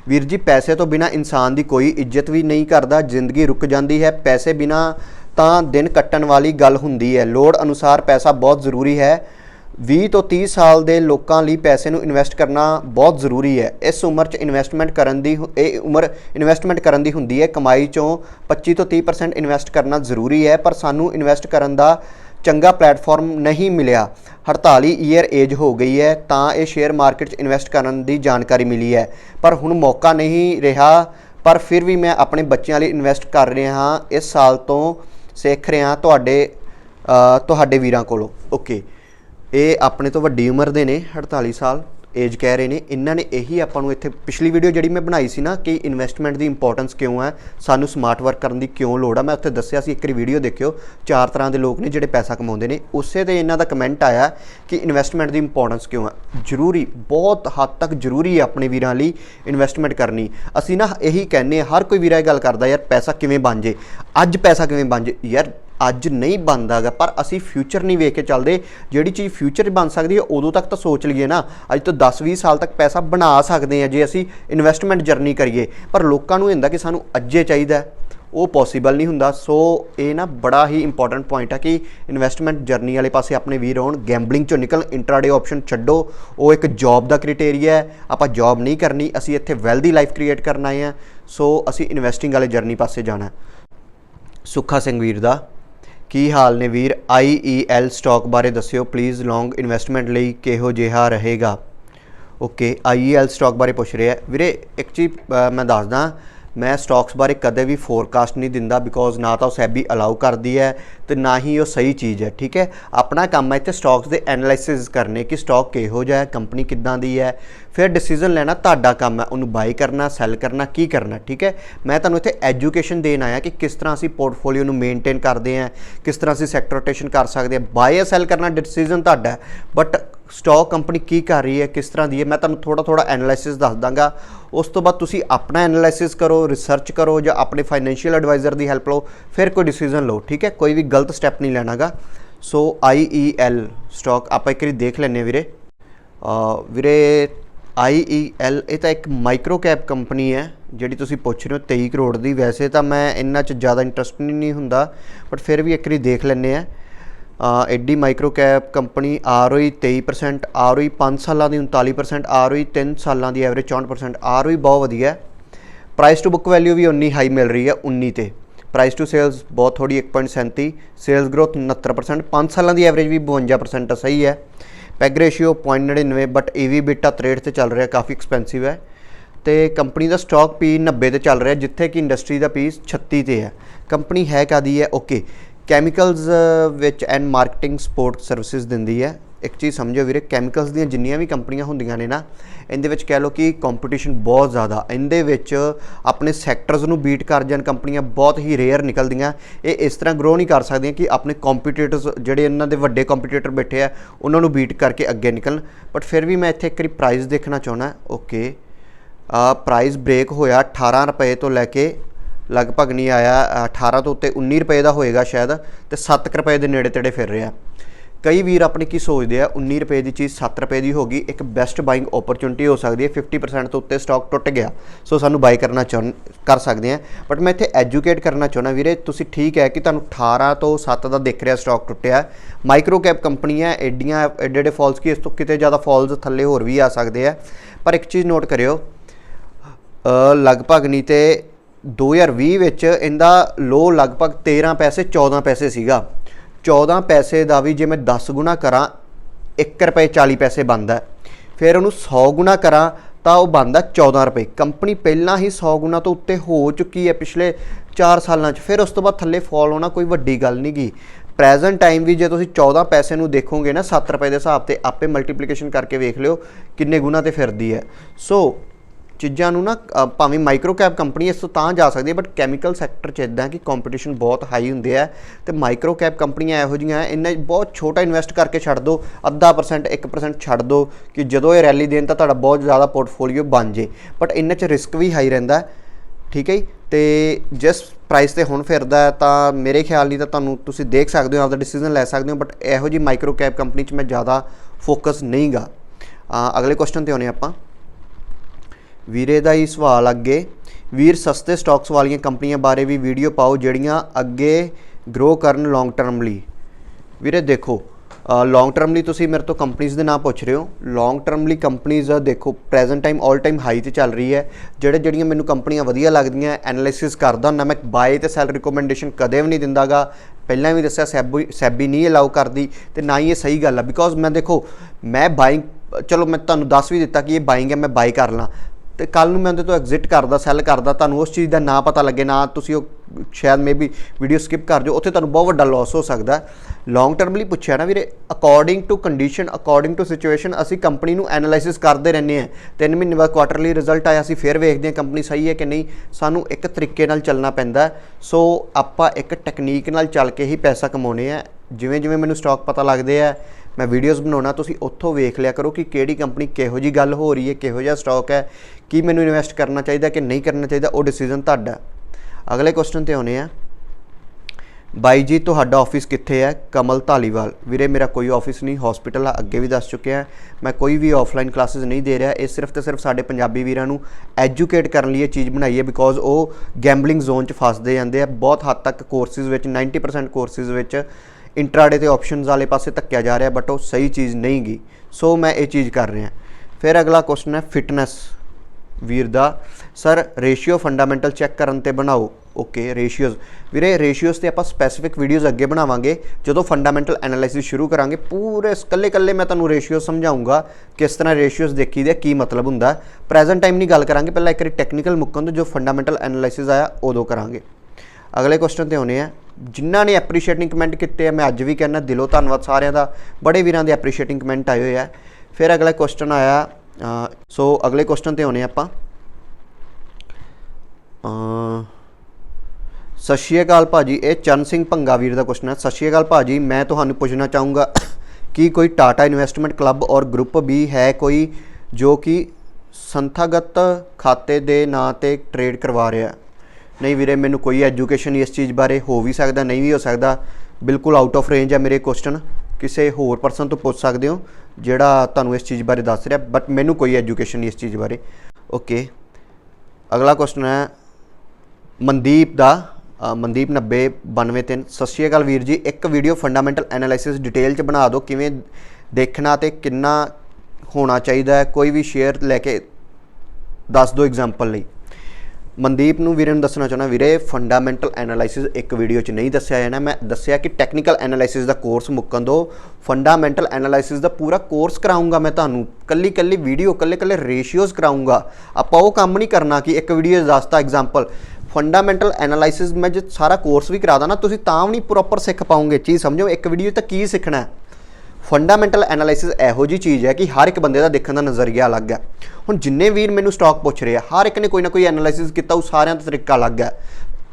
ਵੀਰ ਜੀ, ਪੈਸੇ ਤੋਂ ਬਿਨਾ ਇਨਸਾਨ ਦੀ ਕੋਈ ਇੱਜ਼ਤ ਵੀ ਨਹੀਂ ਕਰਦਾ, ਜ਼ਿੰਦਗੀ ਰੁਕ ਜਾਂਦੀ ਹੈ। ਪੈਸੇ ਬਿਨਾ ਤਾਂ ਦਿਨ ਕੱਟਣ ਵਾਲੀ ਗੱਲ ਹੁੰਦੀ ਹੈ। ਲੋੜ ਅਨੁਸਾਰ ਪੈਸਾ ਬਹੁਤ ਜ਼ਰੂਰੀ ਹੈ। 20 ਤੋਂ 30 ਸਾਲ ਦੇ ਲੋਕਾਂ ਲਈ ਪੈਸੇ ਨੂੰ ਇਨਵੈਸਟ ਕਰਨਾ ਬਹੁਤ ਜ਼ਰੂਰੀ ਹੈ। ਇਸ ਉਮਰ 'ਚ ਇਨਵੈਸਟਮੈਂਟ ਕਰਨ ਦੀ ਇਹ ਉਮਰ ਇਨਵੈਸਟਮੈਂਟ ਕਰਨ ਦੀ ਹੁੰਦੀ ਹੈ। ਕਮਾਈ 'ਚੋਂ 25 ਤੋਂ 30% ਇਨਵੈਸਟ ਕਰਨਾ ਜ਼ਰੂਰੀ ਹੈ, ਪਰ ਸਾਨੂੰ ਇਨਵੈਸਟ ਕਰਨ ਦਾ ਚੰਗਾ ਪਲੇਟਫਾਰਮ ਨਹੀਂ ਮਿਲਿਆ। 48 ਈਅਰ ਏਜ ਹੋ ਗਈ ਹੈ, ਤਾਂ ਇਹ ਸ਼ੇਅਰ ਮਾਰਕੀਟ 'ਚ ਇਨਵੈਸਟ ਕਰਨ ਦੀ ਜਾਣਕਾਰੀ ਮਿਲੀ ਹੈ। ਪਰ ਹੁਣ ਮੌਕਾ ਨਹੀਂ ਰਿਹਾ, ਪਰ ਫਿਰ ਵੀ ਮੈਂ ਆਪਣੇ ਬੱਚਿਆਂ ਲਈ ਇਨਵੈਸਟ ਕਰ ਰਿਹਾ ਹਾਂ। ਇਸ ਸਾਲ ਤੋਂ ਸਿੱਖ ਰਿਹਾ ਤੁਹਾਡੇ ਤੁਹਾਡੇ ਵੀਰਾਂ ਕੋਲੋਂ। ਓਕੇ ਇਹ ਆਪਣੇ ਤੋਂ ਵੱਡੀ ਉਮਰ ਦੇ ਨੇ 48 ਸਾਲ ਏਜ ਕਹਿ ਰਹੇ ਨੇ। ਇਹਨਾਂ ਨੇ ਇਹੀ ਆਪਾਂ ਨੂੰ ਇੱਥੇ ਪਿਛਲੀ ਵੀਡੀਓ ਜਿਹੜੀ ਮੈਂ ਬਣਾਈ ਸੀ ਨਾ ਕਿ ਇਨਵੈਸਟਮੈਂਟ ਦੀ ਇੰਪੋਰਟੈਂਸ ਕਿਉਂ ਹੈ, ਸਾਨੂੰ ਸਮਾਰਟ ਵਰਕ ਕਰਨ ਦੀ ਕਿਉਂ ਲੋੜ ਆ। ਮੈਂ ਉੱਥੇ ਦੱਸਿਆ ਸੀ, ਇੱਕ ਵਾਰੀ ਵੀਡੀਓ ਦੇਖਿਓ, ਚਾਰ ਤਰ੍ਹਾਂ ਦੇ ਲੋਕ ਨੇ ਜਿਹੜੇ ਪੈਸਾ ਕਮਾਉਂਦੇ ਨੇ। ਉਸੇ ਤੇ ਇਹਨਾਂ ਦਾ ਕਮੈਂਟ ਆਇਆ ਕਿ ਇਨਵੈਸਟਮੈਂਟ ਦੀ ਇੰਪੋਰਟੈਂਸ ਕਿਉਂ ਹੈ। ਜ਼ਰੂਰੀ, ਬਹੁਤ ਹੱਦ ਤੱਕ ਜ਼ਰੂਰੀ ਹੈ ਆਪਣੇ ਵੀਰਾਂ ਲਈ ਇਨਵੈਸਟਮੈਂਟ ਕਰਨੀ। ਅਸੀਂ ਨਾ ਇਹੀ ਕਹਿੰਨੇ ਹਰ ਕੋਈ ਵੀਰਾ ਇਹ ਗੱਲ ਕਰਦਾ, ਯਾਰ ਪੈਸਾ ਕਿਵੇਂ ਬਣ ਜੇ? ਅੱਜ ਪੈਸਾ ਕਿਵੇਂ ਬਣ ਜੇ? ਯਾਰ ਅੱਜ ਨਹੀਂ ਬਣਦਾਗਾ, ਪਰ ਅਸੀਂ ਫਿਊਚਰ ਨਹੀਂ ਵੇਖ ਕੇ ਚੱਲਦੇ। ਜਿਹੜੀ ਚੀਜ਼ ਫਿਊਚਰ 'ਚ ਬਣ ਸਕਦੀ ਹੈ, ਉਦੋਂ ਤੱਕ ਤਾਂ ਸੋਚ ਲਈਏ ਨਾ। ਅੱਜ ਤੋਂ 10-20 ਸਾਲ ਤੱਕ ਪੈਸਾ ਬਣਾ ਸਕਦੇ ਆ ਜੇ ਅਸੀਂ ਇਨਵੈਸਟਮੈਂਟ ਜਰਨੀ ਕਰੀਏ। ਪਰ ਲੋਕਾਂ ਨੂੰ ਇਹ ਹੁੰਦਾ ਕਿ ਸਾਨੂੰ ਅੱਜੇ ਚਾਹੀਦਾ ਉਹ ਪੋਸੀਬਲ ਨਹੀਂ ਹੁੰਦਾ। ਸੋ ਇਹ ਨਾ ਬੜਾ ਹੀ ਇੰਪੋਰਟੈਂਟ ਪੁਆਇੰਟ ਹੈ ਕਿ ਇਨਵੈਸਟਮੈਂਟ ਜਰਨੀ ਵਾਲੇ ਪਾਸੇ ਆਪਣੇ ਵੀਰ ਹੋਣ। ਗੈਂਬਲਿੰਗ ਚੋਂ ਨਿਕਲ ਇੰਟਰਾਡੇ ਆਪਸ਼ਨ ਛੱਡੋ। ਉਹ ਇੱਕ ਜੌਬ ਦਾ ਕ੍ਰਾਈਟੇਰੀਆ ਹੈ। ਆਪਾਂ ਜੌਬ ਨਹੀਂ ਕਰਨੀ, ਅਸੀਂ ਇੱਥੇ ਵੈਲਦੀ ਲਾਈਫ ਕ੍ਰੀਏਟ ਕਰਨ ਆਏ ਆ ਸੋ ਅਸੀਂ ਇਨਵੈਸਟਿੰਗ ਵਾਲੇ ਜਰਨੀ ਪਾਸੇ ਜਾਣਾ ਸੁੱਖਾ ਸਿੰਘ ਵੀਰ ਦਾ ਕੀ ਹਾਲ ਨੇ ਵੀਰ? IEL ਸਟਾਕ ਬਾਰੇ ਦੱਸਿਓ ਪਲੀਜ਼ ਲੌਂਗ ਇਨਵੈਸਟਮੈਂਟ ਲਈ ਕਿਹੋ ਜਿਹਾ ਰਹੇਗਾ? ਓਕੇ IEL ਸਟਾਕ ਬਾਰੇ ਪੁੱਛ ਰਿਹਾ। ਵੀਰੇ, ਇੱਕ ਚੀਜ਼ ਮੈਂ ਦੱਸਦਾ ਮੈਂ ਸਟਾਕਸ ਬਾਰੇ ਕਦੇ ਵੀ ਫੋਰਕਾਸਟ ਨਹੀਂ ਦਿੰਦਾ ਬਿਕੋਜ਼ ਨਾ ਤਾਂ ਉਹ ਸੈਬੀ ਅਲਾਉ ਕਰਦੀ ਹੈ ਤੇ ਨਾ ਹੀ ਉਹ ਸਹੀ ਚੀਜ਼ ਹੈ, ਠੀਕ ਹੈ? ਆਪਣਾ ਕੰਮ ਹੈ ਇੱਥੇ ਸਟਾਕਸ ਦੇ ਐਨਾਲਿਸਿਸ ਕਰਨੇ ਕਿ ਸਟਾਕ ਕਿਹੋ ਜਿਹਾ ਹੈ ਕੰਪਨੀ ਕਿੱਦਾਂ ਦੀ ਹੈ। ਫਿਰ ਡਿਸੀਜਨ ਲੈਣਾ ਤੁਹਾਡਾ ਕੰਮ ਹੈ, ਉਹਨੂੰ ਬਾਈ ਕਰਨਾ ਸੈਲ ਕਰਨਾ, ਕੀ ਕਰਨਾ, ਠੀਕ ਹੈ? ਮੈਂ ਤੁਹਾਨੂੰ ਇੱਥੇ ਐਜੂਕੇਸ਼ਨ ਦੇਣ ਆਇਆ ਕਿ ਕਿਸ ਤਰ੍ਹਾਂ ਅਸੀਂ ਪੋਰਟਫੋਲੀਓ ਨੂੰ ਮੇਨਟੇਨ ਕਰਦੇ ਹਾਂ, ਕਿਸ ਤਰ੍ਹਾਂ ਅਸੀਂ ਸੈਕਟਰ ਰੋਟੇਸ਼ਨ ਕਰ ਸਕਦੇ ਹਾਂ। ਬਾਈ ਜਾਂ ਸੈਲ ਕਰਨਾ ਡਿਸੀਜਨ ਤੁਹਾਡਾ ਬਟ ਸਟਾਕ ਕੰਪਨੀ ਕੀ ਕਰ ਰਹੀ ਹੈ, ਕਿਸ ਤਰ੍ਹਾਂ ਦੀ ਹੈ, ਮੈਂ ਤੁਹਾਨੂੰ ਥੋੜਾ ਥੋੜਾ ਐਨਾਲਿਸਿਸ ਦੱਸ ਦਾਂਗਾ। ਉਸ ਤੋਂ ਬਾਅਦ ਤੁਸੀਂ ਆਪਣਾ ਐਨਾਲਿਸਿਸ ਕਰੋ ਰਿਸਰਚ ਕਰੋ ਜਾਂ ਆਪਣੇ ਫਾਈਨੈਂਸ਼ੀਅਲ ਐਡਵਾਈਜ਼ਰ ਦੀ ਹੈਲਪ ਲਓ, ਫਿਰ ਕੋਈ ਡਿਸੀਜਨ ਲਓ, ਠੀਕ ਹੈ? ਕੋਈ ਵੀ ਗਲਤ ਸਟੈਪ ਨਹੀਂ ਲੈਣਾਗਾ। ਸੋ IEL ਸਟਾਕ ਆਪਾਂ ਇੱਕ ਵਾਰੀ ਦੇਖ ਲੈਂਦੇ ਹਾਂ ਵੀਰੇ। ਅ ਵੀਰੇ IEL ਇਹ ਤਾਂ ਇੱਕ ਮਾਈਕਰੋ ਕੈਪ ਕੰਪਨੀ ਹੈ, ਜਿਹੜੀ ਤੁਸੀਂ ਪੁੱਛ ਰਹੇ ਹੋ 23 ਕਰੋੜ ਦੀ। ਵੈਸੇ ਤਾਂ ਮੈਂ ਇੰਨਾ ਚ ਜ਼ਿਆਦਾ ਇੰਟਰਸਟ ਨਹੀਂ ਹੁੰਦਾ ਬਟ ਫਿਰ ਵੀ ਇੱਕ ਵਾਰੀ ਦੇਖ ਲੈਂਦੇ ਆ ਐਡੀ micro cap company ROE 23% ROE 5 ਸਾਲਾਂ ਦੀ 39% ਆਰਓਈ 3 ਸਾਲਾਂ ਦੀ ਐਵਰੇਜ 64% ਆਰਓਈ ਬਹੁਤ ਵਧੀਆ ਹੈ। ਪ੍ਰਾਈਸ ਟੂ ਬੁੱਕ ਵੈਲਿਊ ਵੀ ਉਨੀ ਹਾਈ ਮਿਲ ਰਹੀ ਹੈ 19 ਤੇ। ਪ੍ਰਾਈਸ ਟੂ ਸੇਲਸ ਬਹੁਤ ਥੋੜੀ 1.37 ਸੇਲਸ ਗਰੋਥ 69% 5 ਸਾਲਾਂ ਦੀ ਐਵਰੇਜ ਵੀ 52% ਸਹੀ ਹੈ। PEG ratio 0.99 but EV beta 63 ਤੇ ਚੱਲ ਰਿਹਾ, ਕਾਫੀ ਐਕਸਪੈਂਸਿਵ ਹੈ। ਤੇ ਕੰਪਨੀ ਦਾ ਸਟਾਕ ਪੀ 90 ਤੇ ਚੱਲ ਰਿਹਾ, ਜਿੱਥੇ ਕਿ ਇੰਡਸਟਰੀ ਦਾ ਪੀ 36 ਤੇ ਹੈ। ਕੰਪਨੀ ਹੈ ਕਾਦੀ ਹੈ? ਓਕੇ ਕੈਮੀਕਲਸ ਵਿੱਚ ਐਂਡ ਮਾਰਕੀਟਿੰਗ ਸਪੋਰਟ ਸਰਵਿਸਿਜ਼ ਦਿੰਦੀ ਹੈ। ਇੱਕ ਚੀਜ਼ ਸਮਝੋ ਵੀਰੇ ਕੈਮੀਕਲਸ ਦੀਆਂ ਜਿੰਨੀਆਂ ਵੀ ਕੰਪਨੀਆਂ ਹੁੰਦੀਆਂ ਨੇ ਨਾ, ਇਹਦੇ ਵਿੱਚ ਕਹਿ ਲਓ ਕਿ ਕੰਪੀਟੀਸ਼ਨ ਬਹੁਤ ਜ਼ਿਆਦਾ। ਇਹਦੇ ਵਿੱਚ ਆਪਣੇ ਸੈਕਟਰਸ ਨੂੰ ਬੀਟ ਕਰ ਜਾਣ ਕੰਪਨੀਆਂ ਬਹੁਤ ਹੀ ਰੇਅਰ ਨਿਕਲਦੀਆਂ। ਇਹ ਇਸ ਤਰ੍ਹਾਂ ਗਰੋ ਨਹੀਂ ਕਰ ਸਕਦੀਆਂ ਕਿ ਆਪਣੇ ਕੰਪੀਟੀਟਰਸ ਜਿਹੜੇ ਇਹਨਾਂ ਦੇ ਵੱਡੇ ਕੰਪੀਟੀਟਰ ਬੈਠੇ ਆ, ਉਹਨਾਂ ਨੂੰ ਬੀਟ ਕਰਕੇ ਅੱਗੇ ਨਿਕਲਣ। ਬਟ ਫਿਰ ਵੀ ਮੈਂ ਇੱਥੇ ਇੱਕ ਵਾਰੀ ਪ੍ਰਾਈਸ ਦੇਖਣਾ ਚਾਹੁੰਦਾ। ਓਕੇ ਆ ਪ੍ਰਾਈਸ ਬ੍ਰੇਕ ਹੋਇਆ 18 ਰੁਪਏ ਤੋਂ ਲੈ ਕੇ ਲਗਭਗ ਨਹੀਂ ਆਇਆ ਅ, 18 ਤੋਂ ਉੱਤੇ 19 ਰੁਪਏ ਦਾ ਹੋਏਗਾ ਸ਼ਾਇਦ ਤੇ 7 ਕੁ ਰੁਪਏ ਦੇ ਨੇੜੇ ਤੇੜੇ ਫਿਰ ਰਿਹਾ। ਕਈ ਵੀਰ ਆਪਣੇ ਕੀ ਸੋਚਦੇ ਆ 19 ਰੁਪਏ ਦੀ ਚੀਜ਼ 7 ਰੁਪਏ ਦੀ ਹੋਗੀ ਇੱਕ ਬੈਸਟ ਬਾਇੰਗ ਓਪਰਚੁਨਿਟੀ ਹੋ ਸਕਦੀ ਹੈ 50% ਤੋਂ ਉੱਤੇ ਸਟਾਕ ਟੁੱਟ ਗਿਆ। ਸੋ ਸਾਨੂੰ ਬਾਈ ਕਰਨਾ ਚਾਹੁੰ ਕਰ ਸਕਦੇ ਆ ਬਟ ਮੈਂ ਇੱਥੇ ਐਜੂਕੇਟ ਕਰਨਾ ਚਾਹੁੰਦਾ ਵੀਰੇ ਤੁਸੀਂ ਠੀਕ ਹੈ ਕਿ ਤੁਹਾਨੂੰ 18 ਤੋਂ 7 ਦਾ ਦਿਖ ਰਿਹਾ ਸਟਾਕ ਟੁੱਟਿਆ। ਮਾਈਕਰੋ ਕੈਪ ਕੰਪਨੀ ਹੈ ਐਡੀਆਂ ਐਡੇ ਐਡੇ ਫਾਲਸ ਕੀ ਇਸ ਤੋਂ ਕਿਤੇ ਜ਼ਿਆਦਾ ਫਾਲਸ ਥੱਲੇ ਹੋਰ ਵੀ ਆ ਸਕਦੇ ਆ। ਪਰ ਇੱਕ ਚੀਜ਼ ਨੋਟ ਕਰਿਓ ਲਗਭਗ ਨਹੀਂ ਤੇ 2020 ਵਿੱਚ ਇਹਦਾ ਲੋ ਲਗਭਗ 13 ਪੈਸੇ 14 ਪੈਸੇ ਸੀਗਾ। 14 ਪੈਸੇ ਦਾ ਵੀ ਜੇ ਮੈਂ 10 ਗੁਣਾ ਕਰਾਂ 1 ਰੁਪਏ 40 ਪੈਸੇ ਬਣਦਾ ਫਿਰ ਉਹਨੂੰ 100 ਗੁਣਾ ਕਰਾਂ, ਤਾਂ ਉਹ ਬਣਦਾ 14 ਰੁਪਏ। ਕੰਪਨੀ ਪਹਿਲਾਂ ਹੀ 100 ਗੁਣਾ ਤੋਂ ਉੱਤੇ ਹੋ ਚੁੱਕੀ ਹੈ ਪਿਛਲੇ 4 ਸਾਲਾਂ 'ਚ। ਫਿਰ ਉਸ ਤੋਂ ਬਾਅਦ ਥੱਲੇ ਫਾਲ ਹੋਣਾ ਕੋਈ ਵੱਡੀ ਗੱਲ ਨਹੀਂ ਗੀ। ਪ੍ਰੈਜ਼ੈਂਟ ਟਾਈਮ ਵੀ ਜੇ ਤੁਸੀਂ 14 ਪੈਸੇ ਨੂੰ ਦੇਖੋਗੇ ਨਾ 7 ਰੁਪਏ ਦੇ ਹਿਸਾਬ ਤੇ ਆਪੇ ਮਲਟੀਪਲੀਕੇਸ਼ਨ ਕਰਕੇ ਵੇਖ ਲਿਓ ਕਿੰਨੇ ਗੁਣਾ ਤੇ ਫਿਰਦੀ ਹੈ। ਸੋ ਚੀਜ਼ਾਂ ਨੂੰ ਨਾ ਭਾਵੇਂ ਮਾਈਕਰੋ ਕੈਪ ਕੰਪਨੀ ਇਸ ਤੋਂ ਤਾਂ ਜਾ ਸਕਦੀ ਹੈ ਬਟ ਕੈਮੀਕਲ ਸੈਕਟਰ 'ਚ ਇਦਾਂ ਕਿ ਕੰਪੀਟੀਸ਼ਨ ਬਹੁਤ ਹਾਈ ਹੁੰਦੇ ਆ, ਤੇ ਮਾਈਕਰੋ ਕੈਪ ਕੰਪਨੀਆਂ ਇਹੋ ਜਿਹੀਆਂ ਇਹਨਾਂ 'ਚ ਬਹੁਤ ਛੋਟਾ ਇਨਵੈਸਟ ਕਰਕੇ ਛੱਡ ਦਿਓ ਅੱਧਾ ਪਰਸੈਂਟ 1% ਛੱਡ ਦਿਓ ਕਿ ਜਦੋਂ ਇਹ ਰੈਲੀ ਦੇਣ ਤਾਂ ਤੁਹਾਡਾ ਬਹੁਤ ਜ਼ਿਆਦਾ ਪੋਰਟਫੋਲੀਓ ਬਣ ਜੇ ਬਟ ਇਹਨਾਂ 'ਚ ਰਿਸਕ ਵੀ ਹਾਈ ਰਹਿੰਦਾ, ਠੀਕ ਹੈ ਜੀ? ਤੇ ਜਿਸ ਪ੍ਰਾਈਸ ਤੇ ਹੁਣ ਫਿਰਦਾ ਤਾਂ ਮੇਰੇ ਖਿਆਲ ਨਹੀਂ ਤਾਂ ਤੁਹਾਨੂੰ ਤੁਸੀਂ ਦੇਖ ਸਕਦੇ ਹੋ, ਆਪਦਾ ਡਿਸੀਜਨ ਲੈ ਸਕਦੇ ਹੋ ਬਟ ਇਹੋ ਜੀ ਮਾਈਕਰੋ ਕੈਪ ਕੰਪਨੀ 'ਚ ਮੈਂ ਜ਼ਿਆਦਾ ਫੋਕਸ ਨਹੀਂਗਾ। ਅਗਲੇ ਕੁਐਸਚਨ ਤੇ ਆਉਨੇ ਆਪਾਂ। ਵੀਰੇ ਦਾ ਹੀ ਸਵਾਲ ਅੱਗੇ। ਵੀਰ, ਸਸਤੇ ਸਟਾਕਸ ਵਾਲੀਆਂ ਕੰਪਨੀਆਂ ਬਾਰੇ ਵੀ ਵੀਡੀਓ ਪਾਓ ਜਿਹੜੀਆਂ ਅੱਗੇ ਗਰੋ ਕਰਨ ਲੌਂਗ ਟਰਮ ਲਈ। ਵੀਰੇ ਦੇਖੋ ਲੌਂਗ ਟਰਮ ਲਈ ਤੁਸੀਂ ਮੇਰੇ ਤੋਂ ਕੰਪਨੀਆਂ ਦੇ ਨਾਮ ਪੁੱਛ ਰਹੇ ਹੋ। ਲੌਂਗ ਟਰਮ ਲਈ ਕੰਪਨੀਆਂ ਦੇਖੋ ਪ੍ਰੈਜ਼ੈਂਟ ਟਾਈਮ 올 ਟਾਈਮ ਹਾਈ ਤੇ ਚੱਲ ਰਹੀ ਹੈ। ਜਿਹੜੇ ਜਿਹੜੀਆਂ ਮੈਨੂੰ ਕੰਪਨੀਆਂ ਵਧੀਆ ਲੱਗਦੀਆਂ ਐਨਾਲਿਸਿਸ ਕਰਦਾ ਹੁੰਦਾ, ਮੈਂ ਬਾਏ ਤੇ ਸੈਲ ਰਿਕਮੈਂਡੇਸ਼ਨ ਕਦੇ ਵੀ ਨਹੀਂ ਦਿੰਦਾਗਾ। ਪਹਿਲਾਂ ਵੀ ਦੱਸਿਆ, ਸੈਬੀ ਸੈਬੀ ਨਹੀਂ ਅਲਾਉ ਕਰਦੀ ਤੇ ਨਾ ਹੀ ਇਹ ਸਹੀ ਗੱਲ ਆ। ਬਿਕੋਜ਼ ਮੈਂ ਦੇਖੋ, ਮੈਂ ਬਾਇੰਗ ਚਲੋ ਮੈਂ ਤੁਹਾਨੂੰ ਦੱਸ ਵੀ ਦਿੱਤਾ ਕਿ ਇਹ ਬਾਇੰਗ ਹੈ, ਮੈਂ ਬਾਈ ਕਰ ਲਾਂ। ਤੇ ਕੱਲ ਨੂੰ ਮੈਂ ਉਹਦੇ ਤੋਂ ਐਗਜ਼ਿਟ ਕਰਦਾ ਸੈੱਲ ਕਰਦਾ, ਤੁਹਾਨੂੰ ਉਸ ਚੀਜ਼ ਦਾ ਨਾ ਪਤਾ ਲੱਗੇ, ਨਾ ਤੁਸੀਂ ਉਹ ਸ਼ਾਇਦ ਮੇਬੀ ਵੀਡੀਓ ਸਕਿਪ ਕਰ ਜਾਓ ਉੱਥੇ ਤੁਹਾਨੂੰ ਬਹੁਤ ਵੱਡਾ ਲਾਸ ਹੋ ਸਕਦਾ। ਲੌਂਗ ਟਰਮ ਲਈ ਪੁੱਛਿਆ ਨਾ ਵੀਰੇ according to condition according to situation ਅਸੀਂ ਕੰਪਨੀ ਨੂੰ ਐਨਾਲਾਈਸਿਸ ਕਰਦੇ ਰਹਿੰਦੇ ਆ ਤਿੰਨ ਮਹੀਨੇ ਬਾਅਦ ਕੁਆਟਰਲੀ ਰਿਜ਼ਲਟ ਆਇਆ, ਅਸੀਂ ਫਿਰ ਵੇਖਦੇ ਹਾਂ ਕੰਪਨੀ ਸਹੀ ਹੈ ਕਿ ਨਹੀਂ। ਸਾਨੂੰ ਇੱਕ ਤਰੀਕੇ ਨਾਲ ਚੱਲਣਾ ਪੈਂਦਾ ਸੋ ਆਪਾਂ ਇੱਕ ਟੈਕਨੀਕ ਨਾਲ ਚੱਲ ਕੇ ਹੀ ਪੈਸਾ ਕਮਾਉਨੇ ਆ ਜਿਵੇਂ ਜਿਵੇਂ ਮੈਨੂੰ ਸਟਾਕ ਪਤਾ ਲੱਗਦੇ ਆ ਮੈਂ ਵੀਡੀਓਜ਼ ਬਣਾਉਣਾ, ਤੁਸੀਂ ਉੱਥੋਂ ਵੇਖ ਲਿਆ ਕਰੋ ਕਿ ਕਿਹੜੀ ਕੰਪਨੀ ਕਿਹੋ ਜੀ ਗੱਲ ਹੋ ਰਹੀ ਹੈ, ਕਿਹੋ ਜਿਹਾ ਸਟਾਕ ਹੈ, ਕੀ ਮੈਨੂੰ ਇਨਵੈਸਟ ਕਰਨਾ ਚਾਹੀਦਾ, ਕਿ ਨਹੀਂ ਕਰਨਾ ਚਾਹੀਦਾ, ਉਹ ਡਿਸੀਜਨ ਤੁਹਾਡਾ ਅਗਲੇ ਕੁਐਸਚਨ ਤੇ ਆਉਨੇ ਆ ਬਾਈ ਜੀ, ਤੁਹਾਡਾ ਆਫਿਸ ਕਿੱਥੇ ਹੈ? ਕਮਲ ਧਾਲੀਵਾਲ। ਵੀਰੇ, ਮੇਰਾ ਕੋਈ ਆਫਿਸ ਨਹੀਂ ਹਸਪੀਟਲ ਆ, ਅੱਗੇ ਵੀ ਦੱਸ ਚੁੱਕਿਆ ਮੈਂ ਕੋਈ ਵੀ ਆਫਲਾਈਨ ਕਲਾਸਿਸ ਨਹੀਂ ਦੇ ਰਿਹਾ। ਇਹ ਸਿਰਫ ਤੇ ਸਿਰਫ ਸਾਡੇ ਪੰਜਾਬੀ ਵੀਰਾਂ ਨੂੰ ਐਜੂਕੇਟ ਕਰਨ ਲਈ ਇਹ ਚੀਜ਼ ਬਣਾਈ ਹੈ ਬਿਕੋਜ਼ ਉਹ ਗੈਂਬਲਿੰਗ ਜ਼ੋਨ 'ਚ ਫਸਦੇ ਜਾਂਦੇ ਆ। ਬਹੁਤ ਹੱਦ ਤੱਕ ਕੋਰਸਿਸ ਵਿੱਚ 90% ਕੋਰਸਿਸ ਵਿੱਚ ਇੰਟਰਾਡੇ ਤੇ ਆਪਸ਼ਨਸ ਵਾਲੇ ਪਾਸੇ ਧੱਕਿਆ ਜਾ ਰਿਹਾ ਬਟ ਉਹ ਸਹੀ ਚੀਜ਼ ਨਹੀਂ ਗਈ ਸੋ ਮੈਂ ਇਹ ਚੀਜ਼ ਕਰ ਰਿਹਾ। ਫਿਰ ਅਗਲਾ ਕੁਐਸਚਨ ਹੈ ਫਿਟਨੈਸ ਵੀਰ ਦਾ ਸਰ ਰੇਸ਼ੀਓ ਫੰਡਾਮੈਂਟਲ ਚੈੱਕ ਕਰਨ ਤੇ ਬਣਾਓ। ਓਕੇ ਰੇਸ਼ੀਓਜ਼ ਵੀਰੇ ਰੇਸ਼ੀਓਜ਼ ਤੇ ਆਪਾਂ ਸਪੈਸੀਫਿਕ ਵੀਡੀਓਜ਼ ਅੱਗੇ ਬਣਾਵਾਂਗੇ। ਜਦੋਂ ਫੰਡਾਮੈਂਟਲ ਐਨਾਲਿਸਿਸ ਸ਼ੁਰੂ ਕਰਾਂਗੇ, ਪੂਰੇ ਕੱਲੇ ਕੱਲੇ ਮੈਂ ਤੁਹਾਨੂੰ ਰੇਸ਼ੀਓਜ਼ ਸਮਝਾਉਂਗਾ, ਕਿਸ ਤਰ੍ਹਾਂ ਰੇਸ਼ੀਓਜ਼ ਦੇਖੀ ਦੇ, ਕੀ ਮਤਲਬ ਹੁੰਦਾ। ਪ੍ਰੈਜ਼ੈਂਟ ਟਾਈਮ ਨਹੀਂ ਗੱਲ ਕਰਾਂਗੇ, ਪਹਿਲਾਂ ਇੱਕ ਵਾਰੀ ਟੈਕਨੀਕਲ ਮੁੱਕਣ ਤੋਂ, ਜੋ ਫੰਡਾਮੈਂਟਲ ਐਨਾਲਿਸਿਸ ਆਇਆ, ਉਦੋਂ ਕਰਾਂਗੇ। ਅਗਲੇ ਕੁਐਸਚਨ ਤੇ ਆਉਨੇ ਆ ਜਿਨ੍ਹਾਂ ਨੇ ਐਪਰੀਸ਼ੀਏਟਿੰਗ ਕਮੈਂਟ ਕੀਤੇ ਆ, ਮੈਂ ਅੱਜ ਵੀ ਕਹਿੰਦਾ, ਦਿਲੋਂ ਧੰਨਵਾਦ ਸਾਰਿਆਂ ਦਾ। ਬੜੇ ਵੀਰਾਂ ਦੇ ਐਪਰੀਸ਼ੀਏਟਿੰਗ ਕਮੈਂਟ ਆਏ ਹੋਏ ਆ। ਫਿਰ ਅਗਲਾ ਕੁਐਸਚਨ ਆਇਆ ਸੋ ਅਗਲੇ ਕੁਐਸਚਨ ਤੇ ਆਉਨੇ ਆਪਾਂ। ਸਤਿ ਸ਼੍ਰੀ ਅਕਾਲ ਭਾਜੀ, ਇਹ ਚਰਨ ਸਿੰਘ ਭੰਗਾ ਵੀਰ ਦਾ ਕੁਐਸਚਨ ਹੈ। ਸਤਿ ਸ਼੍ਰੀ ਅਕਾਲ ਭਾਜੀ, ਮੈਂ ਤੁਹਾਨੂੰ ਪੁੱਛਣਾ ਚਾਹੂੰਗਾ ਕਿ ਕੋਈ ਟਾਟਾ ਇਨਵੈਸਟਮੈਂਟ ਕਲੱਬ ਔਰ ਗਰੁੱਪ ਵੀ ਹੈ ਕੋਈ ਜੋ ਕਿ ਸੰਥਾਗਤ ਖਾਤੇ ਦੇ ਨਾਂ ਤੇ ਟ੍ਰੇਡ ਕਰਵਾ ਰਿਹਾ ਨਹੀਂ ਵੀਰੇ ਮੈਨੂੰ ਕੋਈ ਐਜੂਕੇਸ਼ਨ ਇਸ ਚੀਜ਼ ਬਾਰੇ ਹੋ ਵੀ ਸਕਦਾ ਨਹੀਂ ਵੀ ਹੋ ਸਕਦਾ। ਬਿਲਕੁਲ ਆਊਟ ਆਫ ਰੇਂਜ ਹੈ ਮੇਰੇ ਕੁਐਸਚਨ ਕਿਸੇ ਹੋਰ ਪਰਸਨ ਤੋਂ ਪੁੱਛ ਸਕਦੇ ਹੋ ਜਿਹੜਾ ਤੁਹਾਨੂੰ ਇਸ ਚੀਜ਼ ਬਾਰੇ ਦੱਸ ਰਿਹਾ ਬਟ ਮੈਨੂੰ ਕੋਈ ਐਜੂਕੇਸ਼ਨ ਇਸ ਚੀਜ਼ ਬਾਰੇ। ਓਕੇ ਅਗਲਾ ਕੁਐਸਚਨ ਹੈ ਮਨਦੀਪ ਦਾ ਅ, ਮਨਦੀਪ 90 923 ਸਤਿ ਸ਼੍ਰੀ ਅਕਾਲ ਵੀਰ ਜੀ ਇੱਕ ਵੀਡੀਓ ਫੰਡਾਮੈਂਟਲ ਐਨਾਲਿਸਿਸ ਡਿਟੇਲ ਚ ਬਣਾ ਦਿਓ ਕਿਵੇਂ ਦੇਖਣਾ ਤੇ ਕਿੰਨਾ ਹੋਣਾ ਚਾਹੀਦਾ ਹੈ। ਕੋਈ ਵੀ ਸ਼ੇਅਰ ਲੈ ਕੇ ਦੱਸ ਦਿਓ ਐਗਜ਼ਾਮਪਲ ਲਈ। ਮਨਦੀਪ ਨੂੰ ਵੀਰੇ ਨੂੰ ਦੱਸਣਾ ਚਾਹੁੰਦਾ, ਵੀਰੇ ਫੰਡਾਮੈਂਟਲ ਐਨਾਲਿਸਿਸ ਇੱਕ ਵੀਡੀਓ 'ਚ ਨਹੀਂ ਦੱਸਿਆ ਜਾਣਾ। ਮੈਂ ਦੱਸਿਆ ਕਿ ਟੈਕਨੀਕਲ ਐਨਾਲਿਸਿਸ ਦਾ ਕੋਰਸ ਮੁੱਕਣ ਦੋ। ਫੰਡਾਮੈਂਟਲ ਐਨਾਲਿਸਿਸ ਦਾ ਪੂਰਾ ਕੋਰਸ ਕਰਾਉਂਗਾ ਮੈਂ ਤੁਹਾਨੂੰ। ਕੱਲੀ ਕੱਲੀ ਵੀਡੀਓ ਕੱਲੇ ਕੱਲੇ ਰੇਸ਼ੀਓਜ਼ ਕਰਾਉਂਗਾ ਆਪਾਂ ਉਹ ਕੰਮ ਨਹੀਂ ਕਰਨਾ ਕਿ ਇੱਕ ਵੀਡੀਓ 'ਚ ਦੱਸਤਾ ਐਗਜ਼ਾਮਪਲ ਫੰਡਾਮੈਂਟਲ ਐਨਾਲਿਸਿਸ ਮੈਂ ਜੇ ਸਾਰਾ ਕੋਰਸ ਵੀ ਕਰਾਦਾ ਨਾ, ਤੁਸੀਂ ਤਾਂ ਵੀ ਨਹੀਂ ਪ੍ਰੋਪਰ ਸਿੱਖ ਪਾਉਂਗੇ। ਚੀਜ਼ ਸਮਝੋ, ਇੱਕ ਵੀਡੀਓ 'ਚ ਤਾਂ ਕੀ ਸਿੱਖਣਾ? ਫੰਡਾਮੈਂਟਲ ਐਨਾਲਿਸਿਸ ਇਹੋ ਜੀ ਚੀਜ਼ ਹੈ ਕਿ ਹਰ ਇੱਕ ਬੰਦੇ ਦਾ ਦੇਖਣ ਦਾ ਨਜ਼ਰੀਆ ਅਲੱਗ ਹੈ। ਹੁਣ ਜਿੰਨੇ ਵੀਰ ਮੈਨੂੰ ਸਟਾਕ ਪੁੱਛ ਰਹੇ ਆ, ਹਰ ਇੱਕ ਨੇ ਕੋਈ ਨਾ ਕੋਈ ਐਨਾਲਿਸਿਸ ਕੀਤਾ, ਉਹ ਸਾਰਿਆਂ ਦਾ ਤਰੀਕਾ ਅਲੱਗ ਹੈ।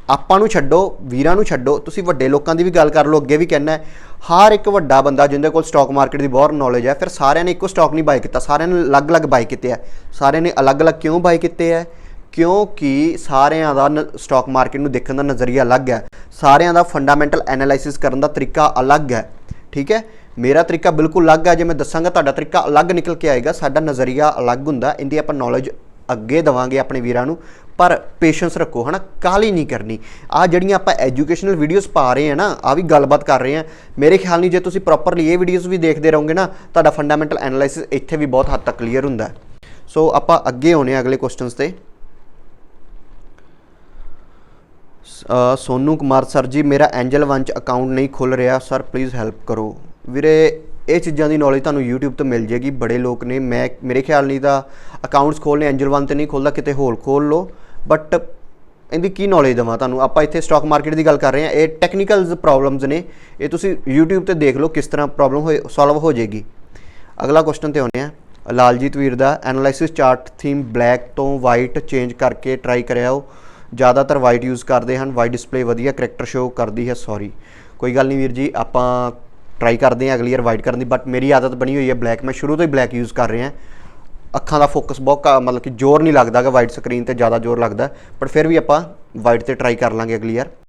ਆਪਾਂ ਨੂੰ ਛੱਡੋ, ਵੀਰਾਂ ਨੂੰ ਛੱਡੋ, ਤੁਸੀਂ ਵੱਡੇ ਲੋਕਾਂ ਦੀ ਵੀ ਗੱਲ ਕਰ ਲਓ, ਅੱਗੇ ਵੀ ਕਹਿਣਾ ਹੈ, ਹਰ ਇੱਕ ਵੱਡਾ ਬੰਦਾ ਜਿਹਦੇ ਕੋਲ ਸਟਾਕ ਮਾਰਕੀਟ ਦੀ ਬਹੁਤ ਨੌਲੇਜ ਹੈ, ਫਿਰ ਸਾਰਿਆਂ ਨੇ ਇੱਕੋ ਸਟਾਕ ਨਹੀਂ ਬਾਈ ਕੀਤਾ, ਸਾਰਿਆਂ ਨੇ ਅਲੱਗ-ਅਲੱਗ ਬਾਈ ਕੀਤੇ ਆ ਸਾਰਿਆਂ ਨੇ ਅਲੱਗ-ਅਲੱਗ ਕਿਉਂ ਬਾਈ ਕੀਤੇ ਆ ਕਿਉਂਕਿ ਸਾਰਿਆਂ ਦਾ ਸਟਾਕ ਮਾਰਕੀਟ ਨੂੰ ਦੇਖਣ ਦਾ ਨਜ਼ਰੀਆ ਅਲੱਗ ਹੈ। ਸਾਰਿਆਂ ਦਾ ਫੰਡਾਮੈਂਟਲ ਐਨਾਲਿਸਿਸ ਕਰਨ ਦਾ ਤਰੀਕਾ ਅਲੱਗ ਹੈ, ਠੀਕ ਹੈ? ਮੇਰਾ ਤਰੀਕਾ ਬਿਲਕੁਲ ਅਲੱਗ ਹੈ ਜੇ ਮੈਂ ਦੱਸਾਂਗਾ ਤੁਹਾਡਾ ਤਰੀਕਾ ਅਲੱਗ ਨਿਕਲ ਕੇ ਆਏਗਾ ਸਾਡਾ ਨਜ਼ਰੀਆ ਅਲੱਗ ਹੁੰਦਾ ਇਹਦੀ ਆਪਾਂ ਨੌਲੇਜ ਅੱਗੇ ਦਵਾਂਗੇ ਆਪਣੇ ਵੀਰਾਂ ਨੂੰ ਪਰ ਪੇਸ਼ੈਂਸ ਰੱਖੋ ਹਨਾ ਕਾਹਲੀ ਨਹੀਂ ਕਰਨੀ। ਆ ਜਿਹੜੀਆਂ ਆਪਾਂ ਐਜੂਕੇਸ਼ਨਲ ਵੀਡੀਓਜ਼ ਪਾ ਰਹੇ ਆ ਨਾ ਆ ਵੀ ਗੱਲਬਾਤ ਕਰ ਰਹੇ ਆ। ਮੇਰੇ ਖਿਆਲ ਨਹੀਂ ਜੇ ਤੁਸੀਂ ਪ੍ਰੋਪਰਲੀ ਇਹ ਵੀਡੀਓਜ਼ ਵੀ ਦੇਖਦੇ ਰਹੋਗੇ ਨਾ ਤੁਹਾਡਾ ਫੰਡਾਮੈਂਟਲ ਐਨਾਲਿਸਿਸ ਇੱਥੇ ਵੀ ਬਹੁਤ ਹੱਦ ਤੱਕ ਕਲੀਅਰ ਹੁੰਦਾ। ਸੋ ਆਪਾਂ ਅੱਗੇ ਆਉਨੇ ਆ ਅਗਲੇ ਕੁਐਸਚਨਸ ਤੇ। ਅ, ਸੋਨੂ ਕੁਮਾਰ ਸਰ ਜੀ ਮੇਰਾ ਐਂਜਲ ਵੰਚ ਅਕਾਊਂਟ ਨਹੀਂ ਖੁੱਲ ਰਿਹਾ ਸਰ ਪਲੀਜ਼ ਹੈਲਪ ਕਰੋ। ਵੀਰੇ, ਇਹ ਚੀਜ਼ਾਂ ਦੀ ਨੌਲੇਜ ਤੁਹਾਨੂੰ YouTube ਤੋਂ ਮਿਲ ਜੇਗੀ ਬੜੇ ਲੋਕ ਨੇ, ਮੈਂ, ਮੇਰੇ ਖਿਆਲ ਨਹੀਂ ਤਾਂ ਅਕਾਊਂਟਸ ਖੋਲਨੇ ਐਂਜਲ ਵਨ ਤੇ ਨਹੀਂ ਖੋਲਦਾ ਕਿਤੇ ਹੋਰ ਖੋਲ ਲਓ। ਬਟ ਇਹਦੀ ਕੀ ਨੌਲੇਜ ਦਵਾਂ ਤੁਹਾਨੂੰ? ਆਪਾਂ ਇੱਥੇ ਸਟਾਕ ਮਾਰਕੀਟ ਦੀ ਗੱਲ ਕਰ ਰਹੇ ਹਾਂ। ਇਹ ਟੈਕਨੀਕਲਸ ਪ੍ਰੋਬਲਮਸ ਨੇ। ਇਹ ਤੁਸੀਂ YouTube ਤੇ ਦੇਖ ਲਓ ਕਿਸ ਤਰ੍ਹਾਂ ਪ੍ਰੋਬਲਮ ਹੋਏ ਸੋਲਵ ਹੋ ਜੇਗੀ ਅਗਲਾ ਕੁਐਸਚਨ ਤੇ ਆਉਂਦੇ ਆ ਲਾਲਜੀਤ ਵੀਰ ਦਾ ਐਨਾਲਿਸਿਸ ਚਾਰਟ ਥੀਮ ਬਲੈਕ ਤੋਂ ਵਾਈਟ ਚੇਂਜ ਕਰਕੇ ਟਰਾਈ ਕਰਿਆਓ ਜ਼ਿਆਦਾਤਰ ਵਾਈਟ ਯੂਜ਼ ਕਰਦੇ ਹਨ। ਵਾਈਟ ਡਿਸਪਲੇ ਵਧੀਆ ਕਰੈਕਟਰ ਸ਼ੋ ਕਰਦੀ ਹੈ ਸੌਰੀ ਕੋਈ ਗੱਲ ਨਹੀਂ ਵੀਰ ਜੀ, ਆਪਾਂ ਟਰਾਈ ਕਰਦੇ ਹਾਂ ਅਗਲੀ ਵਾਰ ਵਾਈਟ ਕਰਨ ਦੀ ਬਟ ਮੇਰੀ ਆਦਤ ਬਣੀ ਹੋਈ ਹੈ ਬਲੈਕ ਮੈਂ ਸ਼ੁਰੂ ਤੋਂ ਹੀ ਬਲੈਕ ਯੂਜ਼ ਕਰ ਰਿਹਾ। ਅੱਖਾਂ ਦਾ ਫੋਕਸ ਬਹੁਤ ਮਤਲਬ ਕਿ ਜ਼ੋਰ ਨਹੀਂ ਲੱਗਦਾਗਾ ਵਾਈਟ ਸਕਰੀਨ ਤੇ ਜ਼ਿਆਦਾ ਜ਼ੋਰ ਲੱਗਦਾ ਬਟ ਫਿਰ ਵੀ ਆਪਾਂ ਵਾਈਟ ਤੇ ਟਰਾਈ ਕਰ ਲਾਂਗੇ ਅਗਲੀ ਵਾਰ